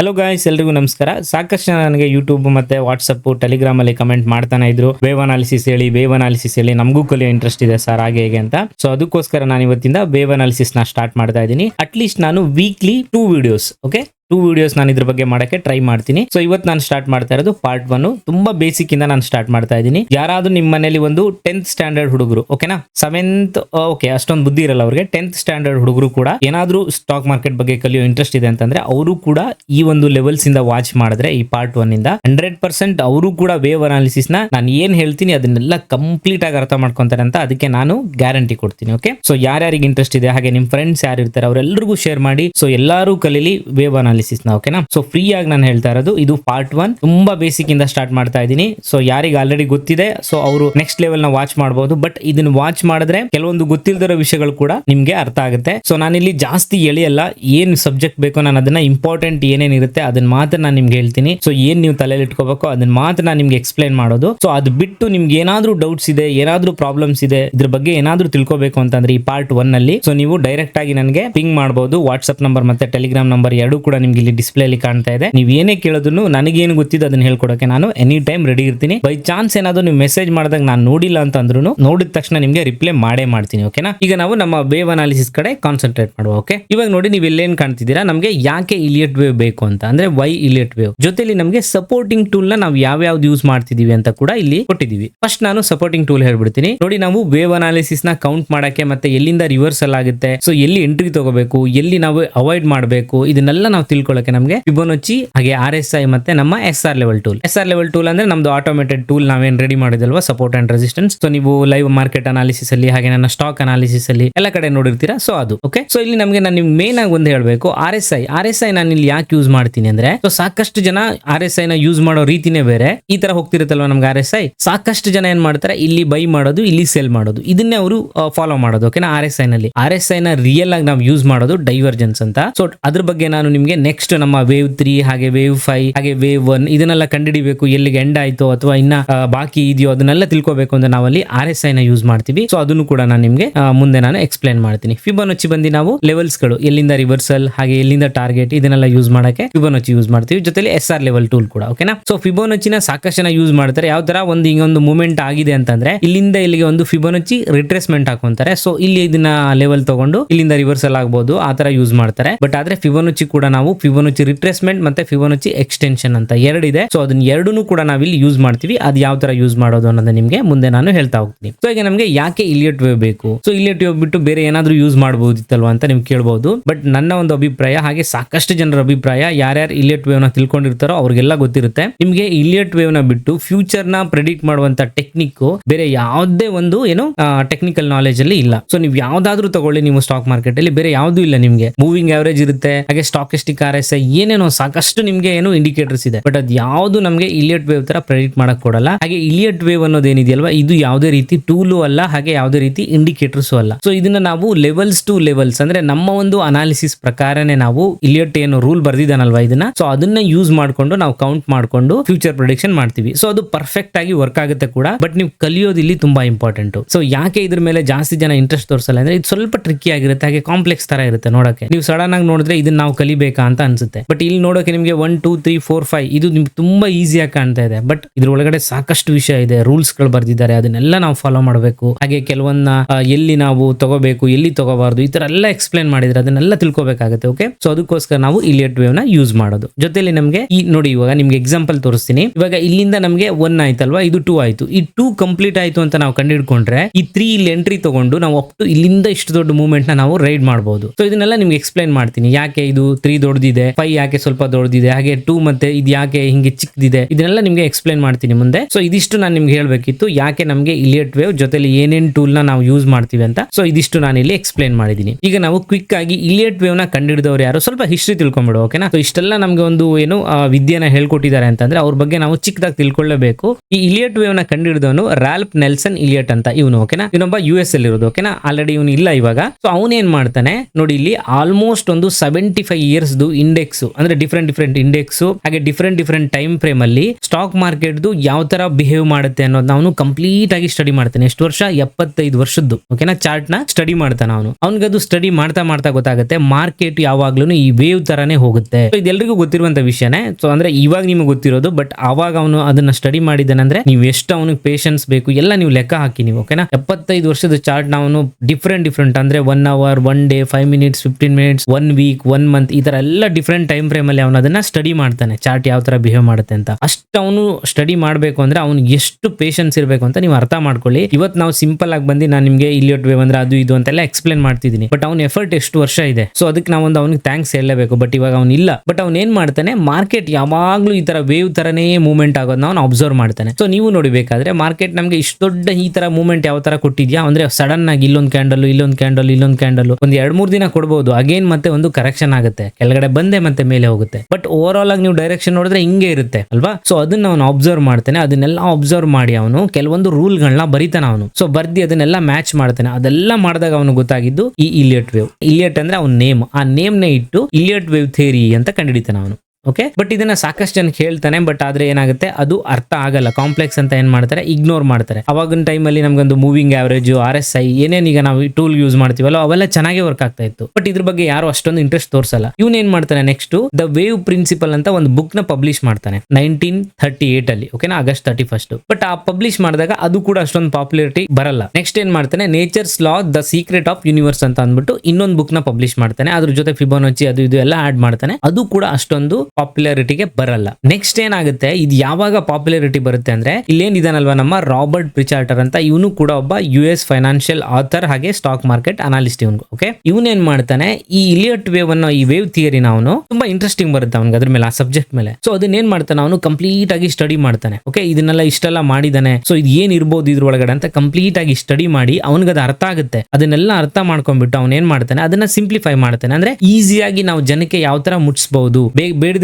Hello guys ಎಲ್ರಿಗೂ ನಮಸ್ಕಾರ. ಸಾಕಷ್ಟು ಜನ ನನಗೆ ಯೂಟ್ಯೂಬ್ ಮತ್ತೆ ವಾಟ್ಸಪ್ ಟೆಲಿಗ್ರಾಮ್ ಅಲ್ಲಿ ಕಮೆಂಟ್ ಮಾಡ್ತಾನೆ ಇದ್ರು. ವೇವ್ ಅನಾಲಿಸಿಸ್ ಹೇಳಿ ವೇವ್ ಅನಾಲಿಸಿಸ್ ಹೇಳಿ. ನಮಗೂ ಕಲಿಯೋ ಇಂಟ್ರೆಸ್ಟ್ ಇದೆ ಸರ್ ಹಾಗೆ ಹೇಗೆ ಅಂತ. ಸೊ ಅದಕ್ಕೋಸ್ಕರ ನಾನು ಇವತ್ತಿಂದ ವೇವ್ ಅನಾಲಿಸಿಸ್ನ ಸ್ಟಾರ್ಟ್ ಮಾಡ್ತಾ ಇದ್ದೀನಿ. ಅಟ್ಲೀಸ್ಟ್ ನಾನು weekly two videos okay two videos ನಾನು ಇದ್ರ ಬಗ್ಗೆ ಮಾಡಕ್ಕೆ ಟ್ರೈ ಮಾಡ್ತೀನಿ. ಸೊ ಇವತ್ತು ನಾನು ಸ್ಟಾರ್ಟ್ ಮಾಡ್ತಾ ಇರೋದು ಪಾರ್ಟ್ ಒನ್ ತುಂಬಾ ಬೇಸಿಕ್ ಇಂದ ನಾನು ಸ್ಟಾರ್ಟ್ ಮಾಡ್ತಾ ಇದ್ದೀನಿ. ಯಾರಾದ್ರೂ ನಿಮ್ಮ ಮನೇಲಿ ಒಂದು ಟೆಂತ್ ಸ್ಟ್ಯಾಂಡರ್ಡ್ ಹುಡುಗರು ಓಕೆನಾ ಸೆವೆಂತ್ ಓಕೆ ಅಷ್ಟೊಂದು ಬುದ್ಧಿ ಇರಲ್ಲ ಅವ್ರಿಗೆ. ಟೆಂತ್ ಸ್ಟ್ಯಾಂಡರ್ಡ್ ಹುಡುಗರು ಕೂಡ ಏನಾದ್ರೂ ಸ್ಟಾಕ್ ಮಾರ್ಕೆಟ್ ಬಗ್ಗೆ ಕಲಿಯೋ ಇಂಟ್ರೆಸ್ಟ್ ಇದೆ ಅಂತಂದ್ರೆ ಅವರು ಕೂಡ ಈ ಒಂದು ಲೆವೆಲ್ಸ್ ಇಂದ ವಾಚ್ ಮಾಡಿದ್ರೆ ಈ ಪಾರ್ಟ್ ಒನ್ ಇಂದ ಹಂಡ್ರೆಡ್ ಪರ್ಸೆಂಟ್ ಅವರು ಕೂಡ ವೇವ್ ಅನಾಲಿಸಿಸ್ನ ನಾನು ಏನ್ ಹೇಳ್ತೀನಿ ಅದನ್ನೆಲ್ಲ ಕಂಪ್ಲೀಟ್ ಆಗಿ ಅರ್ಥ ಮಾಡ್ಕೊಂತಾರೆ ಅಂತ ಅದಕ್ಕೆ ನಾನು ಗ್ಯಾರಂಟಿ ಕೊಡ್ತೀನಿ ಓಕೆ ಸೊ ಯಾರ್ಯಾರಿಗೆ ಇಂಟ್ರೆಸ್ಟ್ ಇದೆ, ಹಾಗೆ ನಿಮ್ ಫ್ರೆಂಡ್ಸ್ ಯಾರು ಇರ್ತಾರೆ ಅವರೆಲ್ಲರಿಗೂ ಶೇರ್ ಮಾಡಿ. ಸೊ ಎಲ್ಲರೂ ಕಲೀಲಿ ವೇವ್ ಅನಾಲಿಸಿಸ್ ನ ಓಕೆನಾ ಸೊ ಫ್ರೀ ಆಗಿ ನಾನು ಹೇಳ್ತಾ ಇರೋದು, ಇದು ಪಾರ್ಟ್ ಒನ್ ತುಂಬಾ ಬೇಸಿಕ್ ಇಂದ ಸ್ಟಾರ್ಟ್ ಮಾಡ್ತಾ ಇದ್ದೀನಿ. ಸೊ ಯಾರಿಗೆ ಆಲ್ರೆಡಿ ಗೊತ್ತಿದೆ ಸೊ ಅವರು ನೆಕ್ಸ್ಟ್ ಲೆವೆಲ್ನ ವಾಚ್ ಮಾಡಬಹುದು ಬಟ್ ಇದನ್ನ ವಾಚ್ ಮಾಡಿದ್ರೆ ಕೆಲವೊಂದು ಗೊತ್ತಿಲ್ದಿರೋ ವಿಷಯಗಳು ಕೂಡ ನಿಮ್ಗೆ ಅರ್ಥ ಆಗುತ್ತೆ. ಸೊ ನಾನಿಲ್ಲಿ ಜಾಸ್ತಿ ಎಳೆಯಲ್ಲ, ಏನ್ ಸಬ್ಜೆಕ್ಟ್ ಬೇಕೋ ನಾನು ಅದನ್ನ ಇಂಪಾರ್ಟೆಂಟ್ ಏನೇನಿರುತ್ತೆ ಅದನ್ನ ಮಾತ್ರ ನಾನು ನಿಮ್ಗೆ ಹೇಳ್ತೀನಿ. ಸೊ ಏನ್ ನೀವು ತಲೆಯಲ್ಲಿ ಇಟ್ಕೋಬೇಕು ಅದನ್ನ ಮಾತ್ರ ನಾನು ನಿಮ್ಗೆ ಎಕ್ಸ್ಪ್ಲೈನ್ ಮಾಡೋದು. ಸೊ ಅದು ಬಿಟ್ಟು ನಿಮ್ಗೆ ಏನಾದ್ರೂ ಡೌಟ್ಸ್ ಇದೆ, ಏನಾದ್ರೂ ಪ್ರಾಬ್ಲಮ್ಸ್ ಇದೆ, ಇದ್ರ ಬಗ್ಗೆ ಏನಾದ್ರೂ ತಿಳ್ಕೋಬೇಕು ಅಂತಂದ್ರೆ ಈ ಪಾರ್ಟ್ ಒನ್ ಅಲ್ಲಿ. ಸೊ ನೀವು ಡೈರೆಕ್ಟ್ ಆಗಿ ನನಗೆ ಪಿಂಗ್ ಮಾಡಬಹುದು ವಾಟ್ಸ್ಆಪ್ ನಂಬರ್ ಮತ್ತೆ ಟೆಲಿಗ್ರಾಮ್ ನಂಬರ್ ಎರಡು ಕೂಡ ನಿಮ್ಗೆ ಇಲ್ಲಿ ಡಿಸ್ಪ್ಲೇ ಅಲ್ಲಿ ಕಾಣ್ತಾ ಇದೆ. ನೀವು ಏನೇ ಕೇಳೋದನ್ನು ನನಗೇನು ಗೊತ್ತಿದೆ ಅದನ್ನ ಹೇಳ್ಕೊಡಕ್ಕೆ ನಾನು ಎನಿ ಟೈಮ್ ರೆಡಿ ಇರ್ತೀನಿ. ಬೈ ಚಾನ್ಸ್ ಏನಾದ್ರು ನೀವು ಮೆಸೇಜ್ ಮಾಡಿದಾಗ ನಾನು ನೋಡಿಲ್ಲ ಅಂತ ಅಂದ್ರೂ ನೋಡಿದ ತಕ್ಷಣ ನಿಮ್ಗೆ ರಿಪ್ಲೈ ಮಾಡೇ ಮಾಡ್ತೀನಿ ಓಕೆನಾ ಈಗ ನಾವು ನಮ್ಮ ವೇವ್ ಅನಾಲಿಸಿಸ್ ಕಡೆ ಕಾನ್ಸಂಟ್ರೇಟ್ ಮಾಡುವ ಓಕೆ ಇವಾಗ ನೋಡಿ ನೀವು ಎಲ್ಲೇನ್ ಕಾಣ್ತಿದ್ದೀರಾ? ನಮಗೆ ಯಾಕೆ ಇಲಿಯಟ್ ವೇವ್ ಬೇಕು ಅಂತ, ಅಂದ್ರೆ ವೈ ಇಲಿಯಟ್ ವೇವ್ ಜೊತೆಲಿ ನಮಗೆ ಸಪೋರ್ಟಿಂಗ್ ಟೂಲ್ನ ನಾವು ಯಾವ ಯಾವ್ದು ಯೂಸ್ ಮಾಡ್ತಿದೀವಿ ಅಂತ ಕೂಡ ಇಲ್ಲಿ ಕೊಟ್ಟಿದೀವಿ. ಫಸ್ಟ್ ನಾನು ಸಪೋರ್ಟಿಂಗ್ ಟೂಲ್ ಹೇಳ್ಬಿಡ್ತೀನಿ. ನೋಡಿ ನಾವು ವೇವ್ ಅನಾಲಿಸಿಸ್ನ ಕೌಂಟ್ ಮಾಡಕ್ಕೆ ಮತ್ತೆ ಎಲ್ಲಿಂದ ರಿವರ್ಸಲ್ ಆಗುತ್ತೆ? ಸೊ ಎಲ್ಲಿ ಎಂಟ್ರಿ ತಗೋಬೇಕು? ಎಲ್ಲಿ ನಾವು ಅವಾಯ್ಡ್ ಮಾಡಬೇಕು? ಇದನ್ನೆಲ್ಲ ನಾವು ತಿಳ್ಕೊಳ್ಳಕ್ಕೆ ನಮಗೆ ಫಿಬೋನೊಚ್ಚಿ ಹಾಗೆ ಆರ್ ಎಸ್ ಐ ಮತ್ತೆ ನಮ್ಮ S R level tool S R level tool ಅಂದ್ರೆ ನಮ್ದು ಆಟೋಮೇಟೆಡ್ ಟೂಲ್ ನಾವೇನು ರೆಡಿ ಮಾಡಿದಲ್ವಾ? ಸಪೋರ್ಟ್ ಅಂಡ್ ರೆಸಿಸ್ಟೆನ್ಸ್ ಸೊ ನೀವು ಲೈವ್ ಮಾರ್ಕೆಟ್ ಅನಾಲಿಸಿಸ್ ಅಲ್ಲಿ, ಹಾಗೆ ನನ್ನ ಸ್ಟಾಕ್ ಅನಾಲಿಸಿಸ್ ಅಲ್ಲಿ ಎಲ್ಲ ಕಡೆ ನೋಡಿರ್ತೀರಾ? ಸೊ ಅದು. ಓಕೆ ಸೊ ಇಲ್ಲಿ ನಮಗೆ ನಾನು ನಿಮ್ಗೆ ಮೇನ್ ಆಗಿ ಒಂದು ಹೇಳಬೇಕು. R S I. R S I ನಾನು ಇಲ್ಲಿ ಯಾಕೆ ಯೂಸ್ ಮಾಡ್ತೀನಿ ಅಂದ್ರೆ ಸೊ ಸಾಕಷ್ಟು ಜನ ಆರ್ ಎಸ್ ಐ ನ ಯೂಸ್ ಮಾಡೋ ರೀತಿನೇ ಬೇರೆ. ಈ ತರ ಹೋಗ್ತಿರುತ್ತಲ್ವಾ ನಮ್ಗೆ ಆರ್ ಎಸ್ ಐ? ಸಾಕಷ್ಟು ಜನ ಏನ್ ಮಾಡ್ತಾರೆ? ಇಲ್ಲಿ ಬೈ ಮಾಡೋದು, ಇಲ್ಲಿ ಸೇಲ್ ಮಾಡೋದು. ಇದನ್ನೇ ಅವರು ಫಾಲೋ ಮಾಡೋದು. ಓಕೆನಾ ಆರ್ ಎಸ್ ಐ ನಲ್ಲಿ. ಆರ್ ಎಸ್ ಐ ನ ರಿಯಲ್ ಆಗಿ ನಾವು ಯೂಸ್ ಮಾಡೋದು ಡೈವರ್ಜೆನ್ಸ್ ಅಂತ. ಸೊ ಅದ್ರ ಬಗ್ಗೆ ನಾನು ನಿಮ್ಗೆ ನೆಕ್ಸ್ಟ್ ನಮ್ಮ ವೇವ್ ತ್ರೀ ಹಾಗೆ ವೇವ್ ಫೈವ್ ಹಾಗೆ ವೇವ್ ಒನ್ ಇದನ್ನೆಲ್ಲ ಕಂಡುಹಿಡಿಬೇಕು, ಎಲ್ಲಿಗೆ ಎಂಡ್ ಆಯ್ತು ಅಥವಾ ಇನ್ನ ಬಾಕಿ ಇದೆಯೋ ಅದನ್ನೆಲ್ಲ ತಿಳ್ಕೊಬೇಕು ಅಂದ್ರೆ ನಾವಲ್ಲಿ ಆರ್ ಎಸ್ ಐ ನ ಯೂಸ್ ಮಾಡ್ತೀವಿ. ಸೊ ಅದನ್ನು ಕೂಡ ನಾನು ನಿಮ್ಗೆ ಮುಂದೆ ನಾನು ಎಕ್ಸ್ಪ್ಲೈನ್ ಮಾಡ್ತೀನಿ. ಫಿಬೋನೊಚ್ಚಿ ಬಂದು ನಾವು ಲೆವೆಲ್ಸ್ಗಳು, ಎಲ್ಲಿಂದ ರಿವರ್ಸಲ್ ಹಾಗೆ ಎಲ್ಲಿಂದ ಟಾರ್ಗೆಟ್ ಇದನ್ನೆಲ್ಲ ಯೂಸ್ ಮಾಡಕ್ಕೆ ಫಿಬೋನೊಚ್ಚಿ ಯೂಸ್ ಮಾಡ್ತೀವಿ. ಜೊತೆಲಿ ಎಸ್ ಆರ್ ಲೆವೆಲ್ ಟೂಲ್ ಕೂಡ ಓಕೆನಾ ಸೊ ಫಿಬೋನೊಚ್ಚಿನ ಸಾಕಷ್ಟು ಜನ ಯೂಸ್ ಮಾಡ್ತಾರೆ. ಯಾವ ತರ ಒಂದು ಹಿಂಗೊಂದು ಮೂವ್ಮೆಂಟ್ ಆಗಿದೆ ಅಂತಂದ್ರೆ, ಇಲ್ಲಿಂದ ಇಲ್ಲಿಗೆ ಒಂದು ಫಿಬೋನೊಚ್ಚಿ ರಿಟ್ರೆಸ್ಮೆಂಟ್ ಹಾಕೊಂತಾರೆ. ಸೊ ಇಲ್ಲಿ ಇದನ್ನ ಲೆವೆಲ್ ತಗೊಂಡು ಇಲ್ಲಿಂದ ರಿವರ್ಸಲ್ ಆಗ್ಬೋದು, ಆ ತರ ಯೂಸ್ ಮಾಡ್ತಾರೆ. ಬಟ್ ಆದ್ರೆ ಫಿಬೋನೊಚ್ಚಿ ಕೂಡ ನಾವು ಫಿಬೋನೊಚ್ಚಿ ರಿಟ್ರೇಸ್ಮೆಂಟ್ ಮತ್ತೆ ಫಿಬೋನೊಚ್ಚಿ ಎಕ್ಸ್ಟೆನ್ಷನ್ ಅಂತ ಎರಡಿದೆ. ಸೊ ಅದನ್ನ ಎರಡನ್ನೂ ಕೂಡ ನಾವು ಇಲ್ಲಿ ಯೂಸ್ ಮಾಡ್ತೀವಿ. ಅದು ಯಾವ ತರ ಯೂಸ್ ಮಾಡೋದು ಅನ್ನೋದು ನಿಮಗೆ ಮುಂದೆ ನಾನು ಹೇಳ್ತಾ ಹೋಗ್ತೀನಿ. ಸೊ ಈಗ ನಮಗೆ ಯಾಕೆ ಇಲಿಯಟ್ ವೇವ್ ಬೇಕು? ಸೊ ಇಲಿಯಟ್ ವೇವ್ ಬಿಟ್ಟು ಬೇರೆ ಏನಾದರೂ ಯೂಸ್ ಮಾಡಬಹುದಿತ್ತಲ್ವಾ ಅಂತ ನಿಮ್ಗೆ ಕೇಳಬಹುದು ಬಟ್ ನನ್ನ ಒಂದು ಅಭಿಪ್ರಾಯ, ಹಾಗೆ ಸಾಕಷ್ಟು ಜನರ ಅಭಿಪ್ರಾಯ, ಯಾರ್ಯಾರು ಇಲಿಯಟ್ ವೇವ್ನ ತಿಳ್ಕೊಂಡಿರ್ತಾರೋ ಅವ್ರಿಗೆಲ್ಲ ಗೊತ್ತಿರುತ್ತೆ. ನಿಮಗೆ ಇಲಿಯಟ್ ವೇವ್ನ ಬಿಟ್ಟು ಫ್ಯೂಚರ್ನ ಪ್ರೆಡಿಕ್ಟ್ ಮಾಡುವಂತ ಟೆಕ್ನಿಕ್ ಬೇರೆ ಯಾವುದೇ ಒಂದು ಏನು ಟೆಕ್ನಿಕಲ್ ನಾಲೆಜ್ ಅಲ್ಲಿ ಇಲ್ಲ. ಸೊ ನೀವು ಯಾವ್ದಾದ್ರು ತಗೊಳ್ಳಿ, ನೀವು ಸ್ಟಾಕ್ ಮಾರ್ಕೆಟ್ ಅಲ್ಲಿ ಬೇರೆ ಯಾವ್ದು ಇಲ್ಲ ನಿಮ್ಗೆ. ಮೂವಿಂಗ್ ಅವರೇಜ್ ಇರುತ್ತೆ, ಹಾಗೆ ಸ್ಟಾಕಿಸ್ಟಿಕ್ ಆರ್ ಎಸ್ ಐ ಏನೇನೋ ಸಾಕಷ್ಟು ನಿಮ್ಗೆ ಏನು ಇಂಡಿಕೇಟರ್ಸ್ ಇದೆ. ಬಟ್ ಅದು ಯಾವುದು ನಮಗೆ ಇಲಿಯಟ್ ವೇವ್ ತರ ಪ್ರೆಡಿಕ್ಟ್ ಮಾಡಕ್ ಕೊಡಲ್ಲ. ಹಾಗೆ ಇಲಿಯಟ್ ವೇವ್ ಅನ್ನೋದು ಏನಿದೆಯಲ್ವಾ, ಇದು ಯಾವುದೇ ರೀತಿ ಟೂಲು ಅಲ್ಲ, ಹಾಗೆ ಯಾವುದೇ ರೀತಿ ಇಂಡಿಕೇಟರ್ಸ್ ಅಲ್ಲ. ಸೊ ಇದನ್ನ ನಾವು ಲೆವೆಲ್ಸ್ ಟು ಲೆವೆಲ್ಸ್ ಅಂದ್ರೆ ನಮ್ಮ ಒಂದು ಅನಾಲಿಸಿಸ್ ಪ್ರಕಾರನೇ ನಾವು ಇಲಿಯಟ್ ಏನು ರೂಲ್ ಬರ್ದಿದ್ದಾನಲ್ವಾ ಇದನ್ನ? ಸೊ ಅದನ್ನ ಯೂಸ್ ಮಾಡ್ಕೊಂಡು ನಾವು ಕೌಂಟ್ ಮಾಡ್ಕೊಂಡು ಫ್ಯೂಚರ್ ಪ್ರೊಡಿಕ್ಷನ್ ಮಾಡ್ತೀವಿ. ಸೊ ಅದು ಪರ್ಫೆಕ್ಟ್ ಆಗಿ ವರ್ಕ್ ಆಗುತ್ತೆ ಕೂಡ ಬಟ್ ನೀವು ಕಲಿಯೋದು ಇಲ್ಲಿ ತುಂಬಾ ಇಂಪಾರ್ಟೆಂಟ್ ಸೊ ಯಾಕೆ ಇದ್ರ ಮೇಲೆ ಜಾಸ್ತಿ ಜನ ಇಂಟ್ರೆಸ್ಟ್ ತೋರಿಸಲ್ಲ ಅಂದ್ರೆ, ಇದು ಸ್ವಲ್ಪ ಟ್ರಿಕ್ಕಿ ಆಗಿರುತ್ತೆ, ಹಾಗೆ ಕಾಂಪ್ಲೆಕ್ಸ್ ತರ ಇರುತ್ತೆ ನೋಡಕ್ಕೆ. ನೀವು ಸಡನ್ ಆಗಿ ನೋಡಿದ್ರೆ ಇದನ್ನ ನಾವು ಕಲಿಬೇಕಾ ಅಂತ ಅನ್ಸುತ್ತೆ. ಬಟ್ ಇಲ್ಲಿ ನೋಡೋಕೆ ನಿಮಗೆ one two three four five ಇದು ನಿಮ್ಗೆ ತುಂಬಾ ಈಸಿಯಾಗಿ ಕಾಣ್ತಾ ಇದೆ. ಬಟ್ ಇದ್ರ ಒಳಗಡೆ ಸಾಕಷ್ಟು ವಿಷಯ ಇದೆ. ರೂಲ್ಸ್ಗಳು ಬರ್ದಿದ್ದಾರೆ. ಅದನ್ನೆಲ್ಲ ನಾವು ಫಾಲೋ ಮಾಡಬೇಕು. ಹಾಗೆ ಕೆಲವನ್ನ ಎಲ್ಲಿ ನಾವು ತಗೋಬೇಕು, ಎಲ್ಲಿ ತಗೋಬಾರ್ದು ಈ ತರ ಎಲ್ಲ ಎಕ್ಸ್ಪ್ಲೈನ್ ಮಾಡಿದ್ರೆ ಅದನ್ನೆಲ್ಲ ತಿಳ್ಕೊಬೇಕಾಗುತ್ತೆ ಓಕೆ ಸೊ ಅದಕ್ಕೋಸ್ಕರ ನಾವು ಇಲಿಯಟ್ ವೇವ್ನ ಯೂಸ್ ಮಾಡೋದು. ಜೊತೆಲಿ ನಮಗೆ ಈ, ನೋಡಿ ಇವಾಗ ನಿಮ್ಗೆ ಎಕ್ಸಾಂಪಲ್ ತೋರಿಸ್ತೀನಿ. ಇವಾಗ ಇಲ್ಲಿಂದ ನಮಗೆ ಒನ್ ಆಯ್ತಲ್ವಾ? ಇದು ಟೂ ಆಯ್ತು. ಈ ಟೂ ಕಂಪ್ಲೀಟ್ ಆಯ್ತು ಅಂತ ನಾವು ಕಂಡುಹಿಡ್ಕೊಂಡ್ರೆ ಈ ತ್ರೀ ಇಲ್ಲಿ ಎಂಟ್ರಿ ತಗೊಂಡು ನಾವು ಅಪ್ ಟು ಇಲ್ಲಿಂದ ಇಷ್ಟು ದೊಡ್ಡ ಮೂವ್ಮೆಂಟ್ನ ನಾವು ರೈಡ್ ಮಾಡಬಹುದು ಸೊ ಇದನ್ನೆಲ್ಲ ನಿಮ್ಗೆ ಎಕ್ಸ್ಪ್ಲೈನ್ ಮಾಡ್ತೀನಿ. ಯಾಕೆ ಇದು ತ್ರೀ ದೊಡ್ಡದಿದೆ ಫೈವ್ ಯಾಕೆ ಸ್ವಲ್ಪ ದೊಡ್ಡದಿದೆ ಹಾಗೆ ಟೂ ಮತ್ತೆ ಇದು ಯಾಕೆ ಹಿಂಗೆ ಚಿಕ್ಕದಿದೆ ಇದನ್ನೆಲ್ಲ ನಿಮ್ಗೆ ಎಕ್ಸ್ಪ್ಲೈನ್ ಮಾಡ್ತೀನಿ ಮುಂದೆ. ಸೊ ಇದಿಷ್ಟು ನಾನು ನಿಮ್ಗೆ ಹೇಳ್ಬೇಕಿತ್ತು. ಯಾಕೆ ನಮಗೆ ಇಲಿಯಟ್ ವೇವ್ ಜೊತೆಲಿ ಏನೇನ್ ಟೂಲ್ನ ನಾವು ಯೂಸ್ ಮಾಡ್ತೀವಿ ಅಂತ. ಸೊ ಇದಿಷ್ಟು ನಾನು ಇಲ್ಲಿ ಎಕ್ಸ್ಪ್ಲೈನ್ ಮಾಡಿದೀನಿ ಈಗ ನಾವು ಕ್ವಿಕ್ ಆಗಿ ಇಲಿಯಟ್ ವೇವ್ನ ಕಂಡಿಡಿದವರು ಯಾರು? ಸ್ವಲ್ಪ ಹಿಸ್ಟ್ರಿ ತಿಳ್ಕೊಂಬಿಡು ಓಕೆನಾ ಸೊ ಇಷ್ಟೆಲ್ಲ ನಮ್ಗೆ ಒಂದು ಏನು ವಿದ್ಯೆನ ಹೇಳ್ಕೊಟ್ಟಿದ್ದಾರೆ ಅಂತಂದ್ರೆ ಅವ್ರ ಬಗ್ಗೆ ನಾವು ಚಿಕ್ಕದಾಗಿ ತಿಳ್ಕೊಳ್ಳಬೇಕು ಈ ಇಲಿಯಟ್ ವೇವ್ನ ಕಂಡಿಡಿದವನು ರಾಲ್ಪ್ ನೆಲ್ಸನ್ ಇಲಿಯಟ್ ಅಂತ ಇವನು ಓಕೆನಾ ಇವನೊಬ್ಬ ಯು ಎಸ್ ಅಲ್ಲಿ ಇರೋದು ಓಕೆನಾ ಆಲ್ರೆಡಿ ಇವನು ಇಲ್ಲ ಇವಾಗ. ಸೊ ಅವನೇನ್ ಮಾಡ್ತಾನೆ? ನೋಡಿ ಇಲ್ಲಿ ಆಲ್ಮೋಸ್ಟ್ ಒಂದು ಸೆವೆಂಟಿ ಫೈವ್ ಇಯರ್ಸ್ ಅದು ಇಂಡೆಕ್ಸ್ ಅಂದ್ರೆ ಡಿಫ್ರೆಂಟ್ ಡಿಫ್ರೆಂಟ್ ಇಂಡೆಕ್ಸ್ ಹಾಗೆ ಡಿಫ್ರೆಂಟ್ ಡಿಫ್ರೆಂಟ್ ಟೈಮ್ ಫ್ರೇಮ್ ಅಲ್ಲಿ ಸ್ಟಾಕ್ ಮಾರ್ಕೆಟ್ದು ಯಾವ ತರ ಬಿಹೇವ್ ಮಾಡುತ್ತೆ ಅನ್ನೋದು ನಾವು ಕಂಪ್ಲೀಟ್ ಆಗಿ ಸ್ಟಡಿ ಮಾಡ್ತೇನೆ. ಎಷ್ಟು ವರ್ಷ? ಎಪ್ಪತ್ತೈದು ವರ್ಷದ್ದು. ಓಕೆನಾ ಚಾರ್ಟ್ನ ಸ್ಟಡಿ ಮಾಡ್ತಾನೆ ಅವನು ಅದು ಸ್ಟಡಿ ಮಾಡ್ತಾ ಮಾಡ್ತಾ ಗೊತ್ತಾಗುತ್ತೆ ಮಾರ್ಕೆಟ್ ಯಾವಾಗ್ಲೂ ಈ ವೇವ್ ತರಾನೇ ಹೋಗುತ್ತೆ. ಇದೆಲ್ಲರಿಗೂ ಗೊತ್ತಿರುವಂತ ವಿಷಯನೇ ಸೊ ಅಂದ್ರೆ ಇವಾಗ ನಿಮಗೆ ಗೊತ್ತಿರೋದು ಬಟ್ ಅವಾಗ ಅವನು ಅದನ್ನ ಸ್ಟಡಿ ಮಾಡಿದ್ದಾನಂದ್ರೆ ನೀವು ಎಷ್ಟು ಅವನಿಗೆ ಪೇಷನ್ಸ್ ಬೇಕು, ಎಲ್ಲ ನೀವು ಲೆಕ್ಕ ಹಾಕಿ ನೀವು ಓಕೆನಾ ಎಪ್ಪತ್ತೈದು ವರ್ಷದ ಚಾರ್ಟ್ ನಾವು ಡಿಫ್ರೆಂಟ್ ಡಿಫ್ರೆಂಟ್ ಅಂದ್ರೆ one hour one day five minutes fifteen minutes one week one month ಈ ತರ ಎಲ್ಲ ಡಿಫ್ರೆಂಟ್ ಟೈಮ್ ಫ್ರೇಮ್ ಅಲ್ಲಿ ಅವನು ಅದನ್ನ ಸ್ಟಡಿ ಮಾಡ್ತಾನೆ. ಚಾರ್ಟ್ ಯಾವ ತರ ಬಿಹೇವ್ ಮಾಡುತ್ತೆ ಅಂತ. ಅಷ್ಟು ಅವನು ಸ್ಟಡಿ ಮಾಡಬೇಕು ಅಂದ್ರೆ ಅವ್ನಿಗೆ ಎಷ್ಟು ಪೇಷನ್ಸ್ ಇರಬೇಕು ಅಂತ ನೀವು ಅರ್ಥ ಮಾಡ್ಕೊಳ್ಳಿ. ಇವತ್ತು ನಾವು ಸಿಂಪಲ್ ಆಗಿ ಬಂದು ನಾನು ನಿಮಗೆ ಇಲಿಯಟ್ ವೇವ್ ಅಂದ್ರೆ ಅದು ಇದು ಅಂತೆಲ್ಲ ಎಕ್ಸ್ಪ್ಲೇನ್ ಮಾಡ್ತಿದ್ದೀನಿ. ಬಟ್ ಅವ್ನ ಎಫರ್ಟ್ ಎಷ್ಟು ವರ್ಷ ಇದೆ. ಸೊ ಅದಕ್ಕೆ ನಾವೊಂದು ಅವ್ನಿಗೆ ಥ್ಯಾಂಕ್ಸ್ ಹೇಳಲೇಬೇಕು. ಬಟ್ ಇವಾಗ ಅವ್ನು ಇಲ್ಲ. ಬಟ್ ಅವ್ನು ಏನ್ ಮಾಡ್ತಾನೆ? ಮಾರ್ಕೆಟ್ ಯಾವಾಗ್ಲೂ ಈ ತರ ವೇವ್ ತರನೇ ಮೂವ್ಮೆಂಟ್ ಆಗೋದನ್ನ ಅವ್ನು ಅಬ್ಸರ್ವ್ ಮಾಡ್ತಾನೆ. ಸೊ ನೀವು ನೋಡಬೇಕಾದ್ರೆ ಮಾರ್ಕೆಟ್ ನಮಗೆ ಇಷ್ಟು ದೊಡ್ಡ ಈ ತರ ಮೂವ್ಮೆಂಟ್ ಯಾವ ತರ ಕೊಟ್ಟಿದ್ಯಾ ಅಂದ್ರೆ ಸಡನ್ ಆಗಿ ಇಲ್ಲೊಂದು ಕ್ಯಾಂಡಲ್ ಇಲ್ಲೊಂದು ಕ್ಯಾಂಡಲ್ ಇಲ್ಲೊಂದು ಕ್ಯಾಂಡಲ್ ಒಂದು ಎರಡು ಮೂರು ದಿನ ಕೊಡ್ಬೋದು. ಅಗೇನ್ ಮತ್ತೆ ಒಂದು ಕರೆಕ್ಷನ್ ಆಗುತ್ತೆ. ಕೆಳಗಡೆ ಬಂದೆ ಮತ್ತೆ ಮೇಲೆ ಹೋಗುತ್ತೆ. ಬಟ್ ಓವರ್ ಆಲ್ ಆಗಿ ನೀವು ಡೈರೆಕ್ಷನ್ ನೋಡಿದ್ರೆ ಹಿಂಗೆ ಇರುತ್ತೆ, ಅಲ್ವಾ? ಸೊ ಅದನ್ನ ಅವನು ಅಬ್ಸರ್ವ್ ಮಾಡ್ತಾನೆ, ಅದನ್ನೆಲ್ಲ ಅಬ್ಸರ್ವ್ ಮಾಡಿ ಅವನು, ಕೆಲವೊಂದು ರೂಲ್ಗಳನ್ನ ಬರಿತಾನೆ ಅವನು. ಸೊ ಬರ್ದಿ ಅದನ್ನೆಲ್ಲ ಮ್ಯಾಚ್ ಮಾಡ್ತಾನೆ. ಅದೆಲ್ಲ ಮಾಡಿದಾಗ ಅವನು ಗೊತ್ತಾಗಿದ್ದು ಈ ಇಲಿಯಟ್ ವೇವ್ ಇಲಿಯಟ್ ಅಂದ್ರೆ ಅವ್ನ ನೇಮ್ ಆ ನೇಮ್ನ ಇಟ್ಟು ಇಲಿಯಟ್ ವೇವ್ ಥೇರಿ ಅಂತ ಕಂಡಿಡಿತಾನೆ ಅವನು. ಓಕೆ ಬಟ್ ಇದನ್ನ ಸಾಕಷ್ಟು ಜನ ಹೇಳ್ತಾನೆ ಬಟ್ ಆದ್ರೆ ಏನಾಗುತ್ತೆ? ಅದು ಅರ್ಥ ಆಗಲ್ಲ. ಕಾಂಪ್ಲೆಕ್ಸ್ ಅಂತ ಏನ್ ಮಾಡ್ತಾರೆ? ಇಗ್ನೋರ್ ಮಾಡ್ತಾರೆ. ಅವಾಗಿನ ಟೈಮಲ್ಲಿ ನಮ್ಗೊಂದು moving average R S I ಏನೇನ್ ಈಗ ನಾವು ಟೂಲ್ ಯೂಸ್ ಮಾಡ್ತೀವಲ್ಲ, ಅವೆಲ್ಲ ಚೆನ್ನಾಗಿ ವರ್ಕ್ ಆಗ್ತಾ ಇತ್ತು. ಬಟ್ ಇದ್ರ ಬಗ್ಗೆ ಯಾರು ಅಷ್ಟೊಂದು ಇಂಟ್ರೆಸ್ಟ್ ತೋರಿಸಲ್ಲ. ಇವನ್ ಏನ್ ಮಾಡ್ತಾನೆ ನೆಕ್ಸ್ಟ್ ದ ವೇವ್ ಪ್ರಿನ್ಸಿಪಲ್ ಅಂತ ಒಂದು ಬುಕ್ನ ಪಬ್ಲಿಷ್ ಮಾಡ್ತಾನೆ. ನೈನ್ಟೀನ್ ಥರ್ಟಿ ಏಟ್ ಅಲ್ಲಿ. ಓಕೆನಾ ಆಗಸ್ಟ್ ತರ್ಟಿ ಫಸ್ಟ್ ಬಟ್ ಆ ಪಬ್ಲಿಷ್ ಮಾಡಿದಾಗ ಅದು ಕೂಡ ಅಷ್ಟೊಂದು ಪಾಪ್ಯುಲಾರಿಟಿ ಬರಲ್ಲ. ನೆಕ್ಸ್ಟ್ ಏನ್ ಮಾಡ್ತಾನೆ? Nature's law the secret of universe ಅಂತ ಅಂದ್ಬಿಟ್ಟು ಇನ್ನೊಂದು ಬುಕ್ನ ಪಬ್ಲಿಷ್ ಮಾಡ್ತಾನೆ. ಅದ್ರ ಜೊತೆ ಫಿಬೋನೊಚ್ಚಿ ಅದು ಇದು ಎಲ್ಲ ಆಡ್ ಮಾಡ್ತಾನೆ. ಅದು ಕೂಡ ಅಷ್ಟೊಂದು ಪಾಪ್ಯುಲಾರಿಟಿಗೆ ಬರಲ್ಲ. ನೆಕ್ಸ್ಟ್ ಏನಾಗುತ್ತೆ? ಇದು ಯಾವಾಗ ಪಾಪ್ಯುಲಾರಿಟಿ ಬರುತ್ತೆ ಅಂದ್ರೆ ಇಲ್ಲೇನಿದಾನಲ್ವಾ ನಮ್ಮ ರಾಬರ್ಟ್ ಪ್ರಿಚಾರ್ಟರ್ ಅಂತ, ಇವನು ಕೂಡ ಒಬ್ಬ ಯು ಎಸ್ ಫೈನಾನ್ಷಿಯಲ್ ಆಥರ್ ಹಾಗೆ ಸ್ಟಾಕ್ ಮಾರ್ಕೆಟ್ ಅನಾಲಿಸ್ಟ್ ಇವನು ಓಕೆ ಇವನೇನ್ ಮಾಡ್ತಾನೆ, ಈ ಇಲಿಯಟ್ ವೇವ್ ಅನ್ನೋ ಈ ವೇವ್ ಥಿಯರಿನ ಅವನು ತುಂಬಾ ಇಂಟ್ರೆಸ್ಟಿಂಗ್ ಬರುತ್ತೆ ಅವನಿಗೆ, ಅದ್ರ ಮೇಲೆ, ಆ ಸಬ್ಜೆಕ್ಟ್ ಮೇಲೆ. ಸೊ ಅದನ್ನ ಏನ್ ಮಾಡ್ತಾನೆ, ಅವನು ಕಂಪ್ಲೀಟ್ ಆಗಿ ಸ್ಟಡಿ ಮಾಡ್ತಾನೆ ಓಕೆ ಇದನ್ನೆಲ್ಲ ಇಷ್ಟೆಲ್ಲ ಮಾಡಿದಾನೆ. ಸೊ ಇದು ಏನ್ ಇರ್ಬೋದು ಇದ್ರೊಳಗಡೆ ಅಂತ ಕಂಪ್ಲೀಟ್ ಆಗಿ ಸ್ಟಡಿ ಮಾಡಿ ಅವನಿಗೆ ಅದು ಅರ್ಥ ಆಗುತ್ತೆ. ಅದನ್ನೆಲ್ಲ ಅರ್ಥ ಮಾಡ್ಕೊಂಡ್ಬಿಟ್ಟು ಅವನ್ ಏನ್ ಮಾಡ್ತಾನೆ, ಅದನ್ನ ಸಿಂಪ್ಲಿಫೈ ಮಾಡ್ತಾನೆ. ಅಂದ್ರೆ ಈಸಿಯಾಗಿ ನಾವು ಜನಕ್ಕೆ ಯಾವ ತರ ಮುಟ್ಸ್ಬಹುದು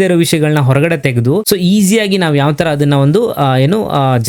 ಇರೋ ವಿಷಯಗಳನ್ನ ಹೊರಗಡೆ ತೆಗೆದು ಸೊ ಈಸಿಯಾಗಿ ನಾವು ಯಾವ ತರ ಅದನ್ನ ಒಂದು ಏನು